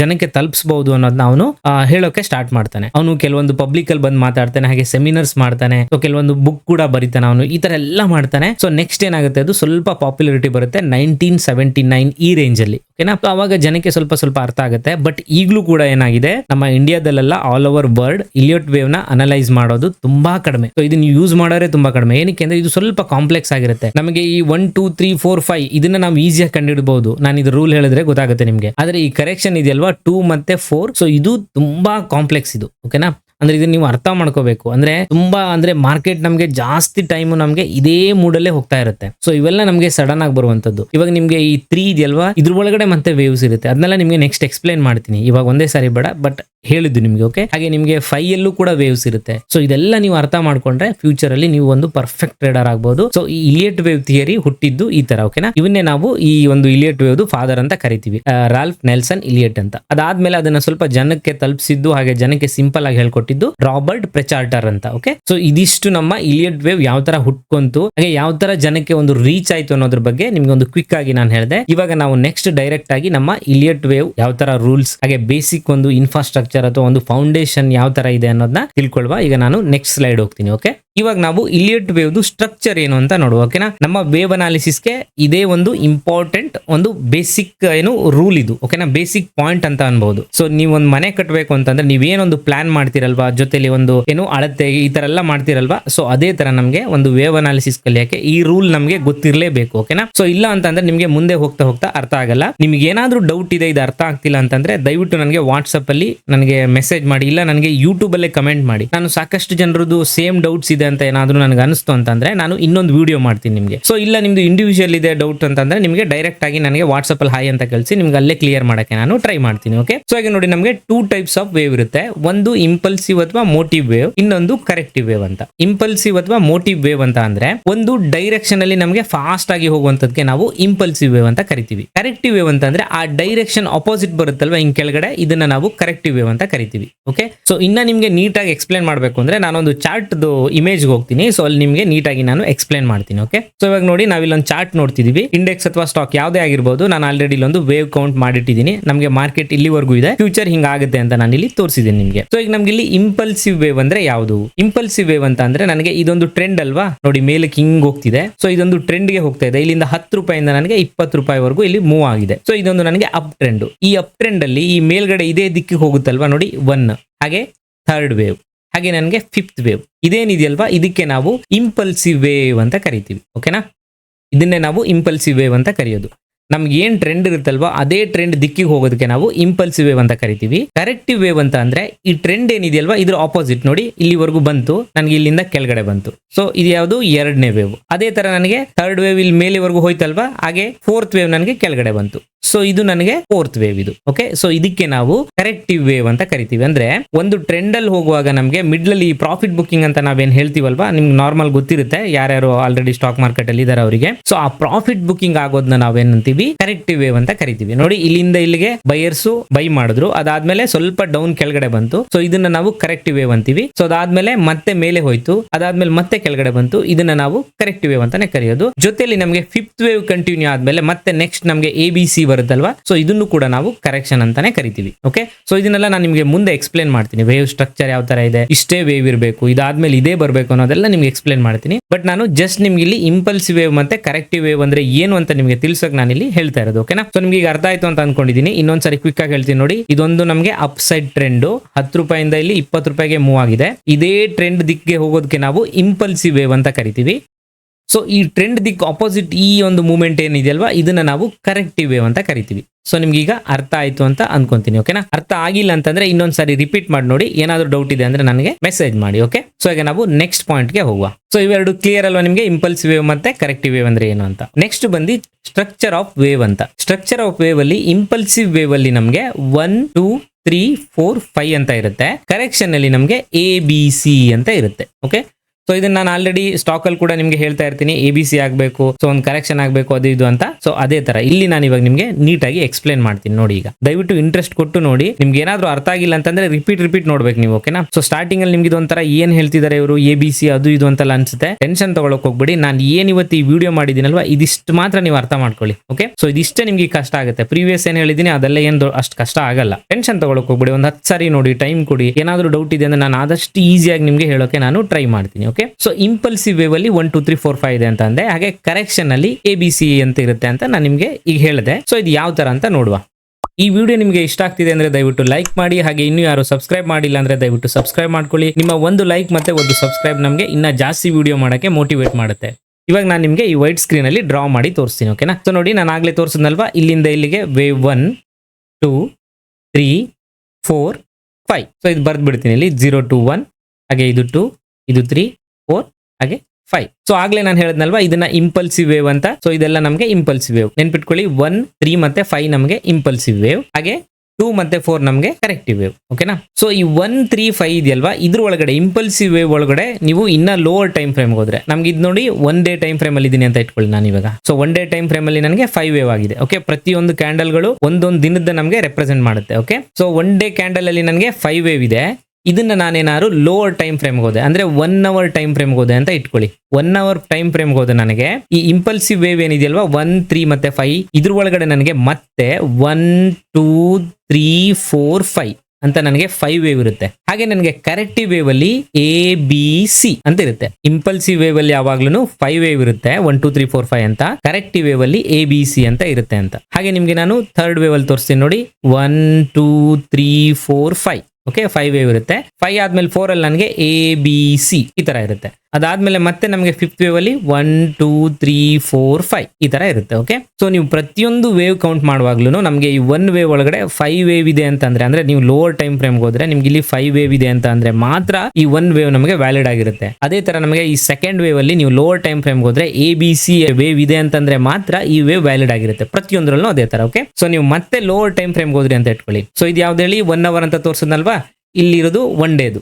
ಜನಕ್ಕೆ ತಲುಪಿಸಬಹುದು ಅನ್ನೋದನ್ನ ಅವನು ಹೇಳೋಕೆ ಸ್ಟಾರ್ಟ್ ಮಾಡ್ತಾನೆ. ಅವನು ಕೆಲವೊಂದು ಪಬ್ಲಿಕ್ ಅಲ್ಲಿ ಬಂದು ಮಾತಾಡ್ತಾನೆ, ಹಾಗೆ ಸೆಮಿನಾರ್ಸ್ ಮಾಡ್ತಾನೆ ಸೊ ಕೆಲವೊಂದು ಬುಕ್ ಕೂಡ ಬರೀತಾನೆ ಅವನು, ಈ ತರ ಎಲ್ಲ ಮಾಡ್ತಾನೆ. ಸೊ ನೆಕ್ಸ್ಟ್ ಏನಾಗುತ್ತೆ, ಅದು ಸ್ವಲ್ಪ ಪಾಪ್ಯುಲರಿಟಿ ಬರುತ್ತೆ ನೈನ್ಟೀನ್ ಸೆವೆಂಟಿ ನೈನ್ ಈ ರೇಂಜ್ ಅಲ್ಲಿ. ಓಕೆನಾ ಅವಾಗ ಜನಕ್ಕೆ ಸ್ವಲ್ಪ ಸ್ವಲ್ಪ ಅರ್ಥ ಆಗುತ್ತೆ. ಬಟ್ ಈಗಲೂ ಕೂಡ ಏನಾಗಿದೆ? ನಮ್ಮ ಇಂಡಿಯಾದಲ್ಲೆಲ್ಲ ಆಲ್ ಓವರ್ ವರ್ಲ್ಡ್ ಇಲಿಯೋಟ್ ವೇವ್ನ ಅನಲೈಸ್ ಮಾಡೋದು ತುಂಬಾ ಕಡಿಮೆ. ಸೊ ಇದನ್ನ ಯೂಸ್ ಮಾಡೋರೆ ತುಂಬಾ ಕಡಿಮೆ. ಏನಕ್ಕೆ ಅಂದ್ರೆ ಇದು ಸ್ವಲ್ಪ ಕಾಂಪ್ಲೆಕ್ಸ್ ಆಗಿರುತ್ತೆ. ನಮಗೆ ಈ one two three four five ಇದನ್ನ ನಾವು ಈಸಿಯಾಗಿ ಕಂಡಿಡಬಹುದು ನಾನು ಇದು ರೂಲ್ ಹೇಳಿದ್ರೆ ಗೊತ್ತಾಗುತ್ತೆ ನಿಮಗೆ. ಆದ್ರೆ ಈ ಕರೆಕ್ಷನ್ ಇದೆಯಲ್ವಾ? ಟೂ ಮತ್ತೆ ಫೋರ್ ಸೊ ಇದು ತುಂಬಾ ಕಾಂಪ್ಲೆಕ್ಸ್ ಇದು. ಓಕೆನಾ ಅಂದ್ರೆ ಇದನ್ನ ನೀವು ಅರ್ಥ ಮಾಡ್ಕೋಬೇಕು. ಅಂದ್ರೆ ತುಂಬಾ ಅಂದ್ರೆ ಮಾರ್ಕೆಟ್ ನಮಗೆ ಜಾಸ್ತಿ ಟೈಮ್ ನಮಗೆ ಇದೇ ಮೂಡಲ್ಲೇ ಹೋಗ್ತಾ ಇರುತ್ತೆ. ಸೊ ಇವೆಲ್ಲ ನಮಗೆ ಸಡನ್ ಆಗಿ ಬರುವಂತದ್ದು. ಇವಾಗ ನಿಮ್ಗೆ ಈ ತ್ರೀ ಇದೆಯಲ್ವಾ ಇದ್ರ ಒಳಗಡೆ ಮತ್ತೆ ವೇವ್ಸ್ ಇರುತ್ತೆ. ಅದನ್ನೆಲ್ಲ ನಿಮ್ಗೆ ನೆಕ್ಸ್ಟ್ ಎಕ್ಸ್ಪ್ಲೈನ್ ಮಾಡ್ತೀನಿ. ಇವಾಗ ಒಂದೇ ಸಾರಿ ಬೇಡ ಬಟ್ ಹೇಳಿದ್ದು ನಿಮ್ಗೆ ಓಕೆ ಹಾಗೆ ನಿಮ್ಗೆ ಫೈ ಅಲ್ಲೂ ಕೂಡ ವೇವ್ಸ್ ಇರುತ್ತೆ. ಸೊ ಇದೆಲ್ಲ ನೀವು ಅರ್ಥ ಮಾಡ್ಕೊಂಡ್ರೆ ಫ್ಯೂಚರ್ ಅಲ್ಲಿ ನೀವು ಒಂದು ಪರ್ಫೆಕ್ಟ್ ಟ್ರೇಡರ್ ಆಗ್ಬಹುದು ಸೊ ಈ ಇಲಿಯಟ್ ವೇವ್ ಥಿಯರಿ ಹುಟ್ಟಿದ್ದು ಈ ತರ ಓಕೆನಾ ಇವನ್ನೇ ನಾವು ಈ ಒಂದು ಇಲಿಯಟ್ ವೇವ್ ಫಾದರ್ ಅಂತ ಕರಿತೀವಿ. ರಾಲ್ಫ್ ನೆಲ್ಸನ್ ಇಲಿಯಟ್ ಅಂತ. ಅದಾದ್ಮೇಲೆ ಅದನ್ನ ಸ್ವಲ್ಪ ಜನಕ್ಕೆ ತಲುಪಿಸಿದ್ದು, ಹಾಗೆ ಜನಕ್ಕೆ ಸಿಂಪಲ್ ಆಗಿ ಹೇಳ್ಕೊಟ್ಟಿದ್ದು ರಾಬರ್ಟ್ ಪ್ರೆಚಾರ್ಟರ್ ಅಂತ ಓಕೆ ಸೊ ಇದಿಷ್ಟು ನಮ್ಮ ಇಲಿಯಟ್ ವೇವ್ ಯಾವ ತರ ಹುಟ್ಕೊಂತು, ಹಾಗೆ ಯಾವ ತರ ಜನಕ್ಕೆ ಒಂದು ರೀಚ್ ಆಯ್ತು ಅನ್ನೋದ್ರ ಬಗ್ಗೆ ನಿಮ್ಗೆ ಒಂದು ಕ್ವಿಕ್ ಆಗಿ ನಾನು ಹೇಳಿದೆ. ಇವಾಗ ನಾವು ನೆಕ್ಸ್ಟ್ ಡೈರೆಕ್ಟ್ ಆಗಿ ನಮ್ಮ ಇಲಿಯಟ್ ವೇವ್ ಯಾವ ತರ ರೂಲ್ಸ್, ಹಾಗೆ ಬೇಸಿಕ್ ಒಂದು ಇನ್ಫ್ರಾಸ್ಟ್ರಕ್ಚರ್ ಅಥವಾ ಒಂದು ಫೌಂಡೇಶನ್ ಯಾವ ತರ ಇದೆ ಅನ್ನೋದನ್ನ ತಿಳ್ಕೊಳ್ವಾ. ಈಗ ನಾನು ನೆಕ್ಸ್ಟ್ ಸ್ಲೈಡ್ ಹೋಗ್ತೀನಿ ಓಕೆ ಇವಾಗ ನಾವು ಇಲಿಯಟ್ ವೇವ್ದು ಸ್ಟ್ರಕ್ಚರ್ ಏನು ಅಂತ ನೋಡುವ ಓಕೆನಾ ನಮ್ಮ ವೇವ್ ಅನಾಲಿಸಿಸ್ಗೆ ಇದೇ ಒಂದು ಇಂಪಾರ್ಟೆಂಟ್ ಒಂದು ಬೇಸಿಕ್ ಏನು ರೂಲ್ ಇದು ಓಕೆನಾ ಬೇಸಿಕ್ ಪಾಯಿಂಟ್ ಅಂತ ಅನ್ಬಹುದು ಸೊ ನೀವು ಒಂದು ಮನೆ ಕಟ್ಟಬೇಕು ಅಂತಂದ್ರೆ ನೀವೇನೊಂದು ಪ್ಲಾನ್ ಮಾಡ್ತಿರಲ್ವಾ? ಜೊತೆಲಿ ಒಂದು, ಏನು ಅಳತೆ ಈ ತರ ಎಲ್ಲ ಮಾಡ್ತಿರಲ್ವಾ? ಸೊ ಅದೇ ತರ ನಮಗೆ ಒಂದು ವೇವ್ ಅನಾಲಿಸಿಸ್ ಕಲಿಯಕ್ಕೆ ಈ ರೂಲ್ ನಮಗೆ ಗೊತ್ತಿರಲೇಬೇಕು ಓಕೆನಾ ಸೊ ಇಲ್ಲ ಅಂತಂದ್ರೆ ನಿಮಗೆ ಮುಂದೆ ಹೋಗ್ತಾ ಹೋಗ್ತಾ ಅರ್ಥ ಆಗಲ್ಲ. ನಿಮ್ಗೆ ಏನಾದ್ರೂ ಡೌಟ್ ಇದೆ, ಇದು ಅರ್ಥ ಆಗ್ತಿಲ್ಲ ಅಂತಂದ್ರೆ ದಯವಿಟ್ಟು ನನಗೆ ವಾಟ್ಸಪ್ ಅಲ್ಲಿ ನನಗೆ ಮೆಸೇಜ್ ಮಾಡಿ, ಇಲ್ಲ ನನಗೆ ಯೂಟ್ಯೂಬ್ ಅಲ್ಲೇ ಕಮೆಂಟ್ ಮಾಡಿ. ನಾನು ಸಾಕಷ್ಟು ಜನರದ್ದು ಸೇಮ್ ಡೌಟ್ಸ್ ಇದೆ ಅಂತ ಏನಾದರೂ ನನಗೆ ಅನಿಸ್ತು ಅಂತಂದ್ರೆ ನಾನು ಇನ್ನೊಂದು ವಿಡಿಯೋ ಮಾಡ್ತೀನಿ ನಿಮಗೆ. ಸೊ ಇಲ್ಲ ನಿಮ್ದು ಇಂಡಿವಿಜುವಲ್ ಇದೆ ಡೌಟ್ ಅಂತಂದ್ರೆ ನಿಮಗೆ ಡೈರೆಕ್ಟ್ ಆಗಿ ನನಗೆ ವಾಟ್ಸಪ್ಪಲ್ಲಿ ಹಾಯ್ ಅಂತ ಕಳಿಸಿ ನಿಮ್ಗೆ ಅಲ್ಲೇ ಕ್ಲಿಯರ್ ಮಾಡಕ್ಕೆ ನಾನು ಟ್ರೈ ಮಾಡ್ತೀನಿ ಓಕೆ ಸೊ ಈಗ ನೋಡಿ ನಮಗೆ ಟೂ ಟೈಪ್ಸ್ ಆಫ್ ವೇವ್ ಇರುತ್ತೆ. ಒಂದು ಇಂಪಲ್ಸಿವ್ ಅಥವಾ ಮೋಟಿವ್ ವೇವ್ ಇನ್ನೊಂದು ಕರೆಕ್ಟಿವ್ ವೇವ್ ಅಂತ. ಇಂಪಲ್ಸಿವ್ ಅಥವಾ ಮೋಟಿವ್ ವೇವ್ ಅಂತ ಅಂದ್ರೆ ಒಂದು ಡೈರೆಕ್ಷನ್ ಅಲ್ಲಿ ನಮಗೆ ಫಾಸ್ಟ್ ಆಗಿ ಹೋಗುವಂತದಕ್ಕೆ ನಾವು ಇಂಪಲ್ಸಿವ್ ವೇವ್ ಅಂತ ಕರಿತೀವಿ. ಕರೆಕ್ಟಿವ್ ವೇವ್ ಅಂತ ಅಂದ್ರೆ ಆ ಡೈರೆಕ್ಷನ್ ಅಪೋಸಿಟ್ ಬರುತ್ತಲ್ವಾ ಹಿಂಗ್ ಕೆಳಗಡೆ ಇದನ್ನ ನಾವು ಕರೆಕ್ಟಿವ್ ವೇವ್ ಅಂತ ಕರಿತೀವಿ ಓಕೆ ಸೊ ಇನ್ನ ನಿಮ್ಗೆ ನೀಟಾಗಿ ಎಕ್ಸ್ಪ್ಲೇನ್ ಮಾಡಬೇಕು ಅಂದ್ರೆ ನಾನೊಂದು ಚಾರ್ಟ್ ಇಮೇಜ್ ಇಮೇಜ್ಗೆ ಹೋಗ್ತೀನಿ. ಸೊ ಅಲ್ಲಿ ನಿಮಗೆ ನೀಟಾಗಿ ನಾನು ಎಕ್ಸ್ಪ್ಲೇನ್ ಮಾಡ್ತೀನಿ ಓಕೆ ಸೊ ಇವಾಗ ನೋಡಿ ನಾವು ಇಲ್ಲೊಂದು ಚಾರ್ಟ್ ನೋಡ್ತಿದೀವಿ. ಇಂಡೆಕ್ಸ್ ಅಥವಾ ಸ್ಟಾಕ್ ಯಾವುದೇ ಆಗಿರ್ಬೋದು, ನಾನು ಆಲ್ರೆಡಿ ಇಲ್ಲೊಂದು ವೇವ್ ಕೌಂಟ್ ಮಾಡಿಟ್ಟಿದ್ದೀನಿ. ನಮಗೆ ಮಾರ್ಕೆಟ್ ಇಲ್ಲಿವರೆಗೂ ಇದೆ. ಫ್ಯೂಚರ್ ಹಿಂಗಾಗುತ್ತೆ ಅಂತ ನಾನು ಇಲ್ಲಿ ತೋರಿಸಿದ್ದೀನಿ ನಿಮಗೆ. ಸೊ ಈಗ ನಮ್ಗೆ ಇಲ್ಲಿ ಇಂಪಲ್ಸಿವ್ ವೇವ್ ಅಂದ್ರೆ ಯಾವುದು? ಇಂಪಲ್ಸಿವ್ ವೇವ್ ಅಂತ ಅಂದ್ರೆ ನನಗೆ ಇದೊಂದು ಟ್ರೆಂಡ್ ಅಲ್ವಾ? ನೋಡಿ, ಮೇಲಕ್ಕೆ ಹಿಂಗ್ ಹೋಗ್ತಿದೆ. ಸೊ ಇದೊಂದು ಟ್ರೆಂಡ್ಗೆ ಹೋಗ್ತಾ ಇದೆ. ಇಲ್ಲಿಂದ ಹತ್ತು ರೂಪಾಯಿಂದ ನನಗೆ ಇಪ್ಪತ್ತು ರೂಪಾಯಿವರೆಗೂ ಇಲ್ಲಿ ಮೂವ್ ಆಗಿದೆ. ಸೊ ಇದೊಂದು ನನಗೆ ಅಪ್ ಟ್ರೆಂಡ್ ಈ ಅಪ್ ಟ್ರೆಂಡ್ ಅಲ್ಲಿ ಈ ಮೇಲ್ಗಡೆ ಇದೇ ದಿಕ್ಕಿಗೆ ಹೋಗುತ್ತಲ್ವಾ ನೋಡಿ ಒನ್ ಹಾಗೆ ಥರ್ಡ್ ವೇವ್ ಹಾಗೆ ನನಗೆ ಫಿಫ್ತ್ ವೇವ್ ಇದೇನಿದೆಯಲ್ವಾ? ಇದಕ್ಕೆ ನಾವು ಇಂಪಲ್ಸಿವ್ ವೇವ್ ಅಂತ ಕರಿತೀವಿ. ಓಕೆನಾ ಇದನ್ನೇ ನಾವು ಇಂಪಲ್ಸಿವ್ ವೇವ್ ಅಂತ ಕರೆಯೋದು. ನಮ್ಗೆ ಏನ್ ಟ್ರೆಂಡ್ ಇರುತ್ತಲ್ವಾ ಅದೇ ಟ್ರೆಂಡ್ ದಿಕ್ಕಿಗೆ ಹೋಗೋದಕ್ಕೆ ನಾವು ಇಂಪಲ್ಸಿವ್ ವೇವ್ ಅಂತ ಕರಿತೀವಿ. ಕರೆಕ್ಟಿವ್ ವೇವ್ ಅಂತ ಅಂದ್ರೆ ಈ ಟ್ರೆಂಡ್ ಏನಿದೆಯಲ್ವಾ ಇದ್ರ ಆಪೋಸಿಟ್ ನೋಡಿ ಇಲ್ಲಿವರೆಗೂ ಬಂತು, ನನಗೆ ಇಲ್ಲಿಂದ ಕೆಳಗಡೆ ಬಂತು. ಸೊ ಇದು ಯಾವುದು? ಎರಡನೇ ವೇವ್ ಅದೇ ತರ ನನಗೆ ಥರ್ಡ್ ವೇವ್ ಇಲ್ಲಿ ಮೇಲೆವರೆಗೂ ಹೋಯ್ತಲ್ವಾ? ಹಾಗೆ ಫೋರ್ತ್ ವೇವ್ ನನಗೆ ಕೆಳಗಡೆ ಬಂತು. ಸೊ ಇದು ನನಗೆ ಫೋರ್ತ್ ವೇವ್ ಇದು. ಓಕೆ ಸೊ ಇದಕ್ಕೆ ನಾವು ಕರೆಕ್ಟಿವ್ ವೇವ್ ಅಂತ ಕರಿತೀವಿ. ಅಂದ್ರೆ ಒಂದು ಟ್ರೆಂಡ್ ಅಲ್ಲಿ ಹೋಗುವಾಗ ನಮಗೆ ಮಿಡ್ಲ್ ಅಲ್ಲಿ ಪ್ರಾಫಿಟ್ ಬುಕ್ಕಿಂಗ್ ಅಂತ ನಾವೇನ್ ಹೇಳ್ತೀವಲ್ವಾ? ನಿಮ್ಗೆ ನಾರ್ಮಲ್ ಗೊತ್ತಿರುತ್ತೆ. ಯಾರ್ಯಾರು ಆಲ್ರೆಡಿ ಸ್ಟಾಕ್ ಮಾರ್ಕೆಟ್ ಅಲ್ಲಿ ಇದಾರೆ ಅವರಿಗೆ. ಸೊ ಆ ಪ್ರಾಫಿಟ್ ಬುಕಿಂಗ್ ಆಗೋದನ್ನ ನಾವೇನಂತೀವಿ ಕರೆಕ್ಟಿವ್ ವೇವ್ ಅಂತ ಕರಿತೀವಿ. ನೋಡಿ, ಇಲ್ಲಿಂದ ಇಲ್ಲಿಗೆ ಬೈಯರ್ಸ್ ಬೈ ಮಾಡಿದ್ರು. ಅದಾದ್ಮೇಲೆ ಸ್ವಲ್ಪ ಡೌನ್ ಕೆಳಗಡೆ ಬಂತು. ಸೊ ಇದನ್ನ ನಾವು ಕರೆಕ್ಟಿವ್ ವೇವ್ ಅಂತೀವಿ. ಸೊ ಅದಾದ್ಮೇಲೆ ಮತ್ತೆ ಮೇಲೆ ಹೋಯ್ತು. ಅದಾದ್ಮೇಲೆ ಮತ್ತೆ ಕೆಳಗಡೆ ಬಂತು. ಇದನ್ನ ನಾವು ಕರೆಕ್ಟಿವ್ ವೇವ್ ಅಂತಾನೆ ಕರೆಯೋದು. ಜೊತೆಲಿ ನಮಗೆ ಫಿಫ್ತ್ ವೇವ್ ಕಂಟಿನ್ಯೂ ಆದ್ಮೇಲೆ ಮತ್ತೆ ನೆಕ್ಸ್ಟ್ ನಮಗೆ ಎ ಬಿ ಸಿ ಬರುತ್ತಲ್ವಾ? ಸೊ ಇದನ್ನು ಕೂಡ ನಾವು ಕರೆಕ್ಷನ್ ಅಂತಾನೆ ಕರಿತೀವಿ. ಓಕೆ ಸೊ ಇದನ್ನೆಲ್ಲ ನಾನು ನಿಮಗೆ ಮುಂದೆ ಎಕ್ಸ್ಪ್ಲೇನ್ ಮಾಡ್ತೀನಿ. ವೇವ್ ಸ್ಟ್ರಕ್ಚರ್ ಯಾವ ತರ ಇದೆ? ಇಷ್ಟೇ ವೇವ್ ಇರಬೇಕು. ಇದಾದ್ಮೇಲೆ ಇದೇ ಬರಬೇಕು ಅನ್ನೋದೆಲ್ಲ ನಿಮ್ಗೆ ಎಕ್ಸ್ಪ್ಲೇನ್ ಮಾಡ್ತೀನಿ. ಬಟ್ ನಾನು ಜಸ್ಟ್ ನಿಮ್ಗೆ ಇಲ್ಲಿ ಇಂಪಲ್ಸಿವ್ ವೇವ್ ಮತ್ತೆ ಕರೆಕ್ಟಿವ್ ವೇವ್ ಅಂದ್ರೆ ಏನು ಅಂತ ನಿಮಗೆ ತಿಳಿಸೋಕೆ ನಾನು ಹೇಳ್ತಾ ಇರೋದು ಓಕೆನಾ ಸೊ ನಿಮ್ಗೆ ಈಗ ಅರ್ಥ ಆಯ್ತು ಅಂತ ಅನ್ಕೊಂಡಿದ್ದೀನಿ ಇನ್ನೊಂದ್ಸರಿ ಕ್ವಿಕ್ ಆಗಿ ಹೇಳ್ತೀನಿ ನೋಡಿ. ಇದೊಂದು ನಮಗೆ ಅಪ್ ಸೈಡ್ ಟ್ರೆಂಡ್ ಹತ್ತು ರೂಪಾಯಿಂದ ಇಲ್ಲಿ ಇಪ್ಪತ್ತು ರೂಪಾಯಿಗೆ ಮೂವ್ ಆಗಿದೆ. ಇದೇ ಟ್ರೆಂಡ್ ದಿಕ್ಕಿಗೆ ಹೋಗೋದಕ್ಕೆ ನಾವು ಇಂಪಲ್ಸಿವ್ ವೇವ್ ಅಂತ ಕರಿತೀವಿ. ಸೊ ಈ ಟ್ರೆಂಡ್ ದಿಕ್ ಆಪೋಸಿಟ್ ಈ ಒಂದು ಮೂವ್ಮೆಂಟ್ ಏನಿದೆಯಲ್ವಾ? ಇದನ್ನ ನಾವು ಕರೆಕ್ಟಿವ್ ವೇವ್ ಅಂತ ಕರಿತೀವಿ. ಸೊ ನಿಮ್ಗೆ ಈಗ ಅರ್ಥ ಆಯ್ತು ಅಂತ ಅನ್ಕೊಂತೀನಿ ಓಕೆನಾ ಅರ್ಥ ಆಗಿಲ್ಲ ಅಂತಂದ್ರೆ ಇನ್ನೊಂದ್ಸರಿ ರಿಪೀಟ್ ಮಾಡಿ ನೋಡಿ, ಏನಾದ್ರು ಡೌಟ್ ಇದೆ ಅಂದ್ರೆ ನನಗೆ ಮೆಸೇಜ್ ಮಾಡಿ ಓಕೆ ಸೊ ಈಗ ನಾವು ನೆಕ್ಸ್ಟ್ ಪಾಯಿಂಟ್ಗೆ ಹೋಗುವ. ಸೊ ಇವೆರಡು ಕ್ಲಿಯರ್ ಅಲ್ವಾ ನಿಮಗೆ? ಇಂಪಲ್ಸ್ ವೇವ್ ಮತ್ತೆ ಕರೆಕ್ಟಿವ್ ವೇವ್ ಅಂದ್ರೆ ಏನು ಅಂತ. ನೆಕ್ಸ್ಟ್ ಬಂದು ಸ್ಟ್ರಕ್ಚರ್ ಆಫ್ ವೇವ್ ಅಂತ. ಸ್ಟ್ರಕ್ಚರ್ ಆಫ್ ವೇವ್ ಅಲ್ಲಿ ಇಂಪಲ್ಸಿವ್ ವೇವ್ ಅಲ್ಲಿ ನಮಗೆ one two three four five ಅಂತ ಇರುತ್ತೆ. ಕರೆಕ್ಷನ್ ಅಲ್ಲಿ ನಮಗೆ ಎ ಬಿ ಸಿ ಅಂತ ಇರುತ್ತೆ ಓಕೆ ಸೊ ಇದನ್ನ ನಾನು ಆಲ್ರೆಡಿ ಸ್ಟಾಕ್ ಅಲ್ಲಿ ಕೂಡ ನಿಮ್ಗೆ ಹೇಳ್ತಾ ಇರ್ತೀನಿ ಎ ಬಿ ಸಿ ಆಗಬೇಕು ಸೊ ಒಂದು ಕರೆಕ್ಷನ್ ಆಗಬೇಕು, ಅದು ಇದು ಅಂತ. ಸೊ ಅದೇ ತರ, ಇಲ್ಲಿ ನಾನು ಇವಾಗ ನಿಮ್ಗೆ ನೀಟಾಗಿ ಎಕ್ಸ್ಪ್ಲೇನ್ ಮಾಡ್ತೀನಿ ನೋಡಿ ಈಗ. ದಯವಿಟ್ಟು ಇಂಟ್ರೆಸ್ಟ್ ಕೊಟ್ಟು ನೋಡಿ, ನಿಮ್ಗೆ ಏನಾದ್ರೂ ಅರ್ಥ ಆಗಿಲ್ಲ ಅಂತಂದ್ರೆ ರಿಪೀಟ್ ರಿಪೀಟ್ ನೋಡ್ಬೇಕು ನೀವು ಓಕೆನಾ ಸೊ ಸ್ಟಾರ್ಟಿಂಗ್ ಅಲ್ಲಿ ನಿಮ್ಗೆ ಇದೊಂಥರ ಏನ್ ಹೇಳ್ತಿದ್ದಾರೆ ಇವರು? ಎ ಬಿ ಸಿ ಅದು, ಇದು ಅಂತೆಲ್ಲ ಅನ್ಸುತ್ತೆ. ಟೆನ್ಷನ್ ತಗೊಳಕ್ ಹೋಗ್ಬಿಡಿ. ನಾನು ಏನ್ ಇವತ್ತು ಈ ವಿಡಿಯೋ ಮಾಡಿದೀನಲ್ವಾ ಇದಿಷ್ಟು ಮಾತ್ರ ನೀವು ಅರ್ಥ ಮಾಡ್ಕೊಳ್ಳಿ ಓಕೆ ಸೊ ಇದಿಷ್ಟೇ ನಿಮ್ಗೆ ಕಷ್ಟ ಆಗುತ್ತೆ. ಪ್ರೀವಿಯಸ್ ಏನ್ ಹೇಳಿದೀನಿ ಅದೆಲ್ಲ ಏನ್ ಅಷ್ಟು ಕಷ್ಟ ಆಗಲ್ಲ. ಟೆನ್ಷನ್ ತಗೊಳಕ್ ಹೋಗ್ಬಿಡಿ. ಒಂದು ಹತ್ತು ಸಾರಿ ನೋಡಿ ಟೈಮ್ ಕೊಡಿ. ಏನಾದ್ರು ಡೌಟ್ ಇದೆ ಅಂದ್ರೆ ನಾನು ಆದಷ್ಟು ಈಸಿಯಾಗಿ ನಿಮ್ಗೆ ಹೇಳೋಕೆ ನಾನು ಟ್ರೈ ಮಾಡ್ತೀನಿ ಓಕೆ ಸೊ ಇಂಪಲ್ಸಿವ್ ವೇವ್ ಅಲ್ಲಿ one two three four five ಇದೆ ಅಂತ ಅಂದೆ. ಹಾಗೆ ಕರೆಕ್ಷನ್ ಅಲ್ಲಿ ಎ ಬಿ ಸಿ ಅಂತ ಇರುತ್ತೆ ಅಂತ ನಾನು ನಿಮಗೆ ಈಗ ಹೇಳಿದೆ. ಸೊ ಇದು ಯಾವ ಥರ ಅಂತ ನೋಡುವ. ಈ ವಿಡಿಯೋ ನಿಮಗೆ ಇಷ್ಟ ಆಗ್ತಿದೆ ಅಂದ್ರೆ ದಯವಿಟ್ಟು ಲೈಕ್ ಮಾಡಿ, ಹಾಗೆ ಇನ್ನೂ ಯಾರು ಸಬ್ಸ್ಕ್ರೈಬ್ ಮಾಡಿಲ್ಲ ಅಂದ್ರೆ ದಯವಿಟ್ಟು ಸಬ್ಸ್ಕ್ರೈಬ್ ಮಾಡ್ಕೊಳ್ಳಿ. ನಿಮ್ಮ ಒಂದು ಲೈಕ್ ಮತ್ತೆ ಒಂದು ಸಬ್ಸ್ಕ್ರೈಬ್ ನಮಗೆ ಇನ್ನ ಜಾಸ್ತಿ ವಿಡಿಯೋ ಮಾಡೋಕ್ಕೆ ಮೋಟಿವೇಟ್ ಮಾಡುತ್ತೆ. ಇವಾಗ ನಾನು ನಿಮಗೆ ಈ ವೈಟ್ ಸ್ಕ್ರೀನ್ ಅಲ್ಲಿ ಡ್ರಾ ಮಾಡಿ ತೋರಿಸ್ತೀನಿ ಓಕೆನಾ ಸೊ ನೋಡಿ, ನಾನು ಆಗಲೇ ತೋರಿಸಿದ್ನಲ್ವಾ? ಇಲ್ಲಿಂದ ಇಲ್ಲಿಗೆ wave one two three four five so ಇದು ಬರ್ದು ಬಿಡ್ತೀನಿ ಇಲ್ಲಿ. ಜೀರೋ ಟು ಒನ್ ಹಾಗೆ ಇದು ಟು ಇದು ತ್ರೀ ಫೋರ್ ಹಾಗೆ ಫೈವ್ ಸೊ ಆಗ್ಲೇ ನಾನು ಹೇಳಿದ್ನಲ್ವಾ, ಇದನ್ನ ಇಂಪಲ್ಸಿವ್ ವೇವ್ ಅಂತ. ಸೊ ಇದೆಲ್ಲ ನಮಗೆ ಇಂಪಲ್ಸಿವ್ ವೇವ್ ನೆನ್ಪಿಟ್ಕೊಳ್ಳಿ ಒನ್ ತ್ರೀ ಮತ್ತೆ ಫೈವ್ ನಮಗೆ ಇಂಪಲ್ಸಿವ್ ವೇವ್ ಹಾಗೆ ಟೂ ಮತ್ತೆ ಫೋರ್ ನಮಗೆ ಕರೆಕ್ಟಿವ್ ವೇವ್ ಓಕೆನಾ ಸೊ ಈ ಒನ್ ತ್ರೀ ಫೈವ್ ಇದೆಯಲ್ವಾ, ಇದ್ರ ಒಳಗಡೆ ಇಂಪಲ್ಸಿವ್ ವೇವ್ ಒಳಗಡೆ ನೀವು ಇನ್ನ ಲೋವರ್ ಟೈಮ್ ಫ್ರೇಮ್ ಹೋದ್ರೆ. ನಮ್ಗೆ ಇದು ನೋಡಿ ಒನ್ ಡೇ ಟೈಮ್ ಫ್ರೇಮ್ ಅಲ್ಲಿ ಇದೀನಿ ಅಂತ ಇಟ್ಕೊಳ್ಳಿ ನಾನು ಇವಾಗ. So one day time frame ಅಲ್ಲಿ ನನಗೆ ಫೈವ್ ವೇವ್ ಆಗಿದೆ. ಓಕೆ ಪ್ರತಿಯೊಂದು ಕ್ಯಾಂಡಲ್ಗಳು ಒಂದೊಂದು ದಿನದ ನಮಗೆ ರೆಪ್ರೆಸೆಂಟ್ ಮಾಡುತ್ತೆ. Okay so one day candle ಅಲ್ಲಿ ನನಗೆ ಫೈವ್ ವೇವ್ ಇದೆ. ಇದನ್ನ ನಾನೇನಾದ್ರು ಲೋವರ್ ಟೈಮ್ ಫ್ರೇಮ್ ಹೋದೆ. ಅಂದ್ರೆ ಒನ್ ಅವರ್ ಟೈಮ್ ಫ್ರೇಮ್ ಹೋದೆ ಅಂತ ಇಟ್ಕೊಳ್ಳಿ. ಒನ್ ಅವರ್ ಟೈಮ್ ಫ್ರೇಮ್ ಹೋದೆ ನನಗೆ. ಈ ಇಂಪಲ್ಸಿವ್ ವೇವ್ ಏನಿದೆಯಲ್ವಾ ಒನ್ ತ್ರೀ ಮತ್ತೆ ಫೈವ್ ಇದ್ರ ಒಳಗಡೆ ನನಗೆ ಮತ್ತೆ one two three four five ಅಂತ ನನಗೆ ಫೈವ್ ವೇವ್ ಇರುತ್ತೆ. ಹಾಗೆ ನನಗೆ ಕರೆಕ್ಟಿವ್ ವೇವ್ ಅಲ್ಲಿ ಎ ಬಿ ಸಿ ಅಂತ ಇರುತ್ತೆ. ಇಂಪಲ್ಸಿವ್ ವೇವ್ ಅಲ್ಲಿ ಯಾವಾಗ್ಲೂ ಫೈವ್ ವೇವ್ ಇರುತ್ತೆ one two three four five ಅಂತ. ಕರೆಕ್ಟಿವ್ ವೇವ್ ಅಲ್ಲಿ ಎ ಬಿ ಸಿ ಅಂತ ಇರುತ್ತೆ ಅಂತ. ಹಾಗೆ ನಿಮ್ಗೆ ನಾನು ಥರ್ಡ್ ವೇವ್ ಅಲ್ಲಿ ತೋರಿಸ್ತೀನಿ ನೋಡಿ. One two three four five okay five ಇರುತ್ತೆ. ಫೈವ್ ಆದ್ಮೇಲೆ ಫೋರ್ ಅಲ್ಲಿ ನನಗೆ ಎ ಬಿ ಸಿ ಈ ತರ ಇರುತ್ತೆ. ಅದಾದ್ಮೇಲೆ ಮತ್ತೆ ನಮಗೆ ಫಿಫ್ತ್ ವೇವ್ ಅಲ್ಲಿ one two three four five ಈ ತರ ಇರುತ್ತೆ ಓಕೆ ಸೊ ನೀವು ಪ್ರತಿಯೊಂದು ವೇವ್ ಕೌಂಟ್ ಮಾಡುವಾಗ್ಲೂ ನಮಗೆ ಈ ಒನ್ ವೇವ್ ಒಳಗಡೆ ಫೈವ್ ವೇವ್ ಇದೆ ಅಂತ ಅಂದ್ರೆ ನೀವು ಲೋವರ್ ಟೈಮ್ ಫ್ರೇಮ್ ಹೋದ್ರೆ ನಿಮ್ಗೆ ಇಲ್ಲಿ ಫೈವ್ ವೇವ್ ಇದೆ ಅಂತ ಅಂದ್ರೆ ಮಾತ್ರ ಈ ಒನ್ ವೇವ್ ನಮಗೆ ವ್ಯಾಲಿಡ್ ಆಗಿರುತ್ತೆ. ಅದೇ ತರ ನಮಗೆ ಈ ಸೆಕೆಂಡ್ ವೇವ್ ಅಲ್ಲಿ ನೀವು ಲೋವರ್ ಟೈಮ್ ಫ್ರೇಮ್ ಹೋದ್ರೆ ಎ ಬಿ ಸಿ ವೇವ್ ಇದೆ ಅಂತಂದ್ರೆ ಮಾತ್ರ ಈ ವೇವ್ ವ್ಯಾಲಿಡ್ ಆಗಿರುತ್ತೆ. ಪ್ರತಿಯೊಂದರಲ್ಲೂ ಅದೇ ತರ ಓಕೆ ಸೊ ನೀವು ಮತ್ತೆ ಲೋವರ್ ಟೈಮ್ ಫ್ರೇಮ್ ಹೋದ್ರಿ ಅಂತ ಇಟ್ಕೊಳ್ಳಿ. ಸೊ ಇದು ಯಾವ್ದು ಹೇಳಿ? ಒನ್ ಅವರ್ ಅಂತ ತೋರಿಸಿದ್ನಲ್ವಾ? ಇಲ್ಲಿರೋದು ಒನ್ ಡೇದು